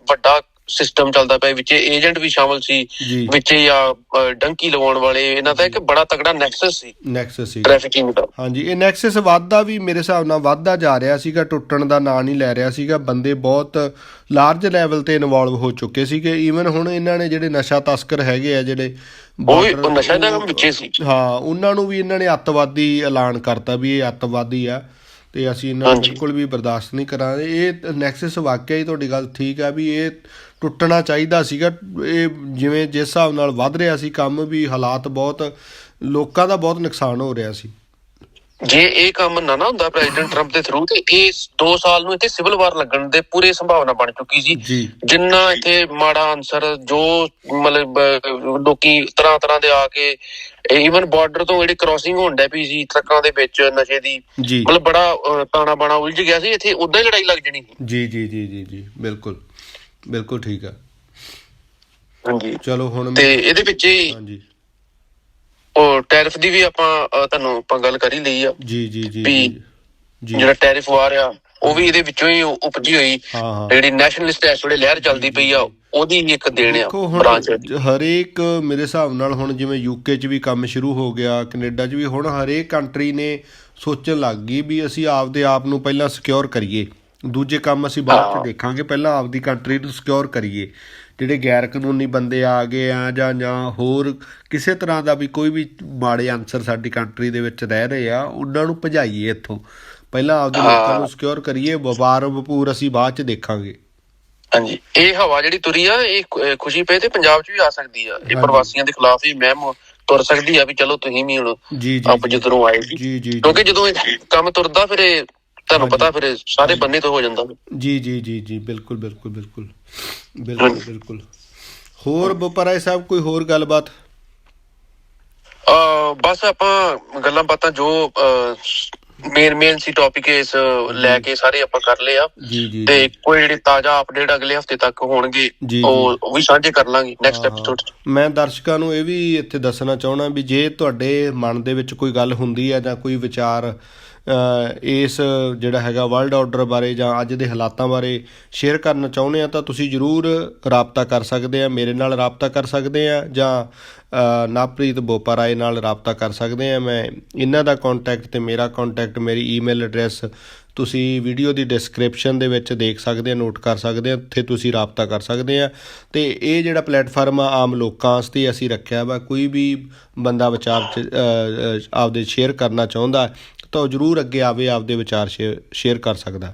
ਵੱਡਾ ਸਿਸਟਮ ਚੱਲਦਾ ਪਿਆ ਵਿੱਚ ਏਜੰਟ ਵੀ ਸ਼ਾਮਲ ਸੀ ਜੀ। ਵਿੱਚ ਆ ਡੰਕੀ ਲਗਾਉਣ ਵਾਲੇ ਇਹਨਾਂ ਦਾ ਇੱਕ ਬੜਾ ਤਕੜਾ ਨੈਕਸਸ ਸੀ। ਨੈਕਸਸ ਸੀ ਟ੍ਰੈਫਿਕਿੰਗ ਦਾ। ਹਾਂਜੀ ਇਹ ਨੈਕਸਸ ਵੱਧਦਾ ਵੀ ਮੇਰੇ ਹਿਸਾਬ ਨਾਲ ਵੱਧਦਾ ਜਾ ਰਿਹਾ ਸੀਗਾ ਟੁੱਟਣ ਦਾ ਨਾਂ ਨਹੀਂ ਲੈ ਰਿਹਾ ਸੀਗਾ ਬੰਦੇ ਬਹੁਤ ਲਾਰਜ ਲੈਵਲ ਤੇ ਇਨਵੋਲਵ ਹੋ ਚੁੱਕੇ ਸੀਗੇ ਈਵਨ ਹੁਣ ਇਹਨਾਂ ਨੇ ਜਿਹੜੇ ਨਸ਼ਾ ਤਸਕਰ ਹੈਗੇ ਆ ਜਿਹੜੇ ਉਹ ਨਸ਼ਾ ਦਾ ਕੰਮ ਵਿੱਚੇ ਸੀ। ਹਾਂ ਉਹਨਾਂ ਨੂੰ ਵੀ ਇਹਨਾਂ ਨੇ ਅੱਤਵਾਦੀ ਐਲਾਨ ਕਰਤਾ ਵੀ ਇਹ ਅੱਤਵਾਦੀ ਆ। ਤੇ ਅਸੀਂ ਇਹਨਾਂ ਨੂੰ। ਬਿਲਕੁਲ ਵੀ ਬਰਦਾਸ਼ਤ ਨਹੀਂ ਕਰਾਂਗੇ। ਇਹ ਨੈਕਸਸ ਵਾਕਿਆ ਹੀ ਤੁਹਾਡੀ ਗੱਲ ਠੀਕ ਆ ਵੀ ਇਹ ਟੁੱਟਣਾ ਚਾਹੀਦਾ ਸੀਗਾ। ਇਹ ਜਿਵੇਂ ਜਿਸ ਹਿਸਾਬ ਨਾਲ ਵੱਧ ਰਿਹਾ ਸੀ ਕੰਮ ਵੀ ਹਾਲਾਤ ਬਹੁਤ ਲੋਕਾਂ ਦਾ ਬਹੁਤ ਨੁਕਸਾਨ ਹੋ ਰਿਹਾ ਸੀ। ਜੇ ਇਹ ਕੰਮ ਨਾ ਨਾ ਹੁੰਦਾ ਪ੍ਰੈਜ਼ੀਡੈਂਟ ਟਰੰਪ ਦੇ ਥਰੂ ਤੇ ਇਹ 2 ਸਾਲ ਨੂੰ ਇੱਥੇ ਸਿਵਲ ਵਾਰ ਲੱਗਣ ਦੇ ਪੂਰੇ ਸੰਭਾਵਨਾ ਬਣ ਚੁੱਕੀ ਸੀ। ਜਿੰਨਾ ਇੱਥੇ ਮਾੜਾ ਆਨਸਰ ਜੋ ਮਤਲਬ ਲੋਕੀ ਤਰ੍ਹਾਂ ਤਰ੍ਹਾਂ ਦੇ ਆ ਕੇ ਈਵਨ ਬਾਰਡਰ ਤੋਂ ਜਿਹੜੀ ਕ੍ਰਾਸਿੰਗ ਹੋਣ ਡੈ ਪਈ ਸੀ ਟਰੱਕਾਂ ਦੇ ਵਿੱਚ ਨਸ਼ੇ ਦੀ ਮਤਲਬ ਬੜਾ ਤਾਣਾ ਬਾਣਾ ਉਲਝ ਗਿਆ ਸੀ ਇੱਥੇ ਉਦਾਂ ਹੀ ਲੜਾਈ ਲੱਗ ਜਣੀ ਜੀ ਜੀ ਜੀ ਜੀ ਜੀ ਬਿਲਕੁਲ ਬਿਲਕੁਲ ਠੀਕ ਆ। ਹਾਂਜੀ। ਚਲੋ ਹੁਣ ਤੇ ਇਹਦੇ ਵਿੱਚ ਹੀ ਹਾਂਜੀ। ਉਹ ਟੈਰਿਫ ਦੀ ਵੀ ਆਪਾਂ ਤੁਹਾਨੂੰ ਆਪਾਂ ਗੱਲ ਕਰ ਹੀ ਲਈ ਆ। ਜੀ ਜੀ ਜੀ ਜੀ। ਜਿਹੜਾ ਟੈਰਿਫ ਵਾਰ ਆ ਉਹ ਵੀ ਇਹਦੇ ਵਿੱਚੋਂ ਹੀ ਉਪਜੀ ਹੋਈ। ਜਿਹੜੀ ਨੈਸ਼ਨਲਿਸਟ ਇਸ ਵੇਲੇ ਲਹਿਰ ਚੱਲਦੀ ਪਈ ਆ ਉਹਦੀ ਇੱਕ ਦੇਣ ਆ ਬ੍ਰਾਂਚ ਹਰੇਕ ਮੇਰੇ ਹਿਸਾਬ ਨਾਲ ਹੁਣ ਜਿਵੇਂ ਯੂਕੇ 'ਚ ਵੀ ਕੰਮ ਸ਼ੁਰੂ ਹੋ ਗਿਆ ਕੈਨੇਡਾ 'ਚ ਵੀ ਹੁਣ ਹਰੇਕ ਕੰਟਰੀ ਨੇ ਸੋਚਣ ਲੱਗ ਗਈ ਵੀ ਅਸੀਂ ਆਪਦੇ ਆਪ ਨੂੰ ਪਹਿਲਾਂ ਸਿਕਿਉਰ ਕਰੀਏ। ਦੂਜੇ ਕੰਮ ਅਸੀਂ ਬਾਅਦ 'ਚ। ਦੇਖਾਂਗੇ ਪਹਿਲਾਂ ਆਪਦੀ ਕੰਟਰੀ ਨੂੰ ਸਿਕਿਉਰ ਕਰੀਏ। ਜਿਹੜੇ ਗੈਰ ਕਾਨੂੰਨੀ ਬੰਦੇ ਆ ਗਏ ਆ ਜਾਂ ਜਾਂ ਹੋਰ ਕਿਸੇ ਤਰ੍ਹਾਂ ਦਾ ਵੀ ਕੋਈ ਵੀ ਮਾੜੇ ਅਨਸਰ ਸਾਡੀ ਕੰਟਰੀ ਦੇ ਵਿੱਚ ਰਹਿ ਰਹੇ ਆ ਉਹਨਾਂ ਨੂੰ ਭਜਾਈਏ ਇੱਥੋਂ। ਪਹਿਲਾਂ ਆਪਦੇ ਲੋਕਾਂ। ਨੂੰ ਸਿਕਿਉਰ ਕਰੀਏ ਵਪਾਰ ਵਪੂਰ ਅਸੀਂ ਬਾਅਦ 'ਚ ਦੇਖਾਂਗੇ। ਹਾਂਜੀ। ਇਹ ਹਵਾ ਜਿਹੜੀ ਤੁਰੀ ਆ ਇਹ ਖੁਸ਼ੀ ਪਏ ਤੇ ਪੰਜਾਬ 'ਚ ਵੀ ਆ ਸਕਦੀ ਆ। ਇਹ। ਪ੍ਰਵਾਸੀਆਂ ਦੇ ਖਿਲਾਫ ਹੀ ਮਹਿਮ ਤੁਰ ਸਕਦੀ ਆ ਵੀ ਚਲੋ ਤੁਸੀਂ ਵੀ ਹੁਣ ਆਪ ਜਿੱਧਰੋਂ ਆਏ ਜੀ। ਕਿਉਂਕਿ ਜਦੋਂ ਇਹ ਕੰਮ ਤੁਰਦਾ ਫਿਰ ਇਹ ਤੁਹਾਨੂੰ। ਪਤਾ ਫਿਰ ਸਾਰੇ ਬੰਨੇ ਤੋਂ ਹੋ ਜਾਂਦਾ। ਜੀ ਜੀ ਜੀ ਜੀ ਬਿਲਕੁਲ ਬਿਲਕੁਲ ਬਿਲਕੁਲ। ਬਿਲਕੁਲ ਬਿਲਕੁਲ। ਹੋਰ ਬਪਰਾਏ ਸਾਹਿਬ ਕੋਈ ਹੋਰ ਗੱਲਬਾਤ? ਅ ਬਸ ਆਪਾਂ ਗੱਲਾਂ ਬਾਤਾਂ ਜੋ ਮੇਨ ਮੇਨ ਸੀ ਟੌਪਿਕ ਇਸ ਲੈ ਕੇ ਸਾਰੇ ਆਪਾਂ ਕਰ ਲਏ ਆ। ਤੇ। ਕੋਈ ਜਿਹੜੇ ਤਾਜ਼ਾ ਅਪਡੇਟ ਅਗਲੇ ਹਫ਼ਤੇ ਤੱਕ ਹੋਣਗੇ ਉਹ ਵੀ ਸਾਂਝੇ ਕਰ ਲਾਂਗੇ ਨੈਕਸਟ। ਐਪੀਸੋਡ ਮੈਂ ਦਰਸ਼ਕਾਂ ਨੂੰ ਇਹ ਵੀ ਇੱਥੇ ਦੱਸਣਾ ਚਾਹਣਾ ਵੀ ਜੇ ਤੁਹਾਡੇ ਮਨ ਦੇ ਵਿੱਚ ਕੋਈ ਗੱਲ ਹੁੰਦੀ ਹੈ ਜਾਂ ਕੋਈ ਵਿਚਾਰ ਇਸ ਜਿਹੜਾ ਹੈਗਾ ਵਰਲਡ ਆਰਡਰ ਬਾਰੇ ਜਾਂ ਅੱਜ ਦੇ ਹਾਲਾਤਾਂ ਬਾਰੇ ਸ਼ੇਅਰ ਕਰਨਾ ਚਾਹੁੰਦੇ ਆ ਤਾਂ ਤੁਸੀਂ ਜਰੂਰ ਰਾਬਤਾ ਕਰ ਸਕਦੇ ਆ ਮੇਰੇ ਨਾਲ ਰਾਬਤਾ ਕਰ ਸਕਦੇ ਆ ਜਾਂ ਅ, ਨਵਪ੍ਰੀਤ ਬੋਪਾਰਾਏ ਨਾਲ ਰਾਬਤਾ ਕਰ ਸਕਦੇ ਆ ਮੈਂ ਇਹਨਾਂ ਦਾ ਕੰਟੈਕਟ ਤੇ ਮੇਰਾ ਕੰਟੈਕਟ ਮੇਰੀ ਈਮੇਲ ਐਡਰੈਸ ਤੁਸੀਂ ਵੀਡੀਓ ਦੀ ਡਿਸਕ੍ਰਿਪਸ਼ਨ ਦੇ ਵਿੱਚ ਦੇਖ ਸਕਦੇ ਆ ਨੋਟ ਕਰ ਸਕਦੇ ਆ, ਉੱਥੇ ਤੁਸੀਂ ਰਾਬਤਾ ਕਰ ਸਕਦੇ ਆ। ਤੇ ਇਹ ਜਿਹੜਾ ਪਲੇਟਫਾਰਮ ਆ, ਆਮ ਲੋਕਾਂ ਵਾਸਤੇ ਅਸੀਂ ਰੱਖਿਆ ਵਾ, ਕੋਈ ਵੀ ਬੰਦਾ ਵਿਚਾਰ ਚ- ਆਪਦੇ ਸ਼ੇਅਰ ਕਰਨਾ ਚਾਹੁੰਦਾ, ਤਾਂ ਉਹ ਜਰੂਰ ਅੱਗੇ ਆਵੇ, ਆਪਦੇ ਵਿਚਾਰ ਸ਼ੇਅਰ ਕਰ ਸਕਦਾ।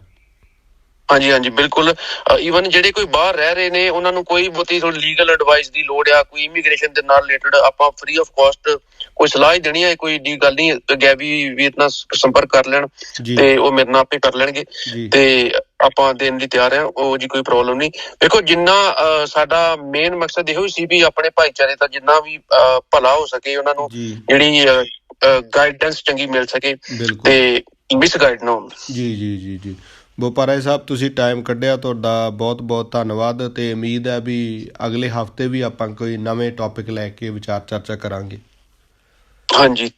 ਹਾਂਜੀ ਹਾਂਜੀ ਬਿਲਕੁਲ। ਈਵਨ ਜਿਹੜੇ ਕੋਈ ਬਾਹਰ ਰਹਿ ਰਹੇ ਨੇ ਉਹਨਾਂ ਨੂੰ ਕੋਈ ਬਹੁਤੀ ਥੋੜੀ ਲੀਗਲ ਐਡਵਾਈਸ ਦੀ ਲੋੜ ਆ ਕੋਈ ਇਮੀਗ੍ਰੇਸ਼ਨ ਦੇ ਨਾਲ ਰਿਲੇਟਡ ਆਪਾਂ ਫ੍ਰੀ ਆਫ ਕਾਸਟ ਕੋਈ ਸਲਾਹ ਦੇਣੀ ਹੈ ਕੋਈ ਡੀ ਗੱਲ ਨਹੀਂ ਗੈਬੀ ਵੀ ਇਤਨਾ ਸੰਪਰਕ ਕਰ ਲੈਣ ਤੇ ਉਹ ਮੇਰੇ ਨਾਲ ਆਪੇ ਕਰ ਲੈਣਗੇ। ਤੇ ਆਪਾਂ ਦੇਣ ਲਈ ਤਿਆਰ ਆ ਉਹ ਜੀ ਕੋਈ ਪ੍ਰੋਬਲਮ ਨਹੀਂ। ਦੇਖੋ ਜਿੰਨਾ ਸਾਡਾ ਮੇਨ ਮਕਸਦ ਇਹੋ ਹੀ ਸੀ ਵੀ ਆਪਣੇ ਭਾਈਚਾਰੇ ਦਾ ਜਿੰਨਾ ਵੀ ਭਲਾ ਹੋ ਸਕੇ ਉਹਨਾਂ ਨੂੰ ਜਿਹੜੀ ਗਾਈਡੈਂਸ ਚੰਗੀ ਮਿਲ ਸਕੇ ਤੇ ਮਿਸ ਗਾਈਡ ਨਾ ਹੋਣ। ਜੀ ਜੀ ਜੀ ਜੀ। ਬੋਪਾਰਾਏ ਸਾਹਿਬ ਤੁਸੀਂ ਟਾਈਮ ਕੱਢਿਆ ਤੁਹਾਡਾ ਬਹੁਤ ਬਹੁਤ ਧੰਨਵਾਦ ਤੇ ਉਮੀਦ ਹੈ ਵੀ ਅਗਲੇ ਹਫ਼ਤੇ ਵੀ ਆਪਾਂ ਕੋਈ ਨਵੇਂ ਟੌਪਿਕ ਲੈ ਕੇ ਵਿਚਾਰ ਚਰਚਾ ਕਰਾਂਗੇ। ਹਾਂਜੀ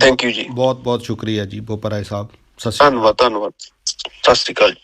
ਥੈਂਕ ਯੂ ਜੀ। ਬਹੁਤ ਬਹੁਤ ਸ਼ੁਕਰੀਆ ਜੀ ਬੋਪਾਰਾਏ ਸਾਹਿਬ। ਸਤਿ ਸ਼੍ਰੀ ਅਕਾਲ। ਧੰਨਵਾਦ ਧੰਨਵਾਦ। ਸਤਿ ਸ਼੍ਰੀ ਅਕਾਲ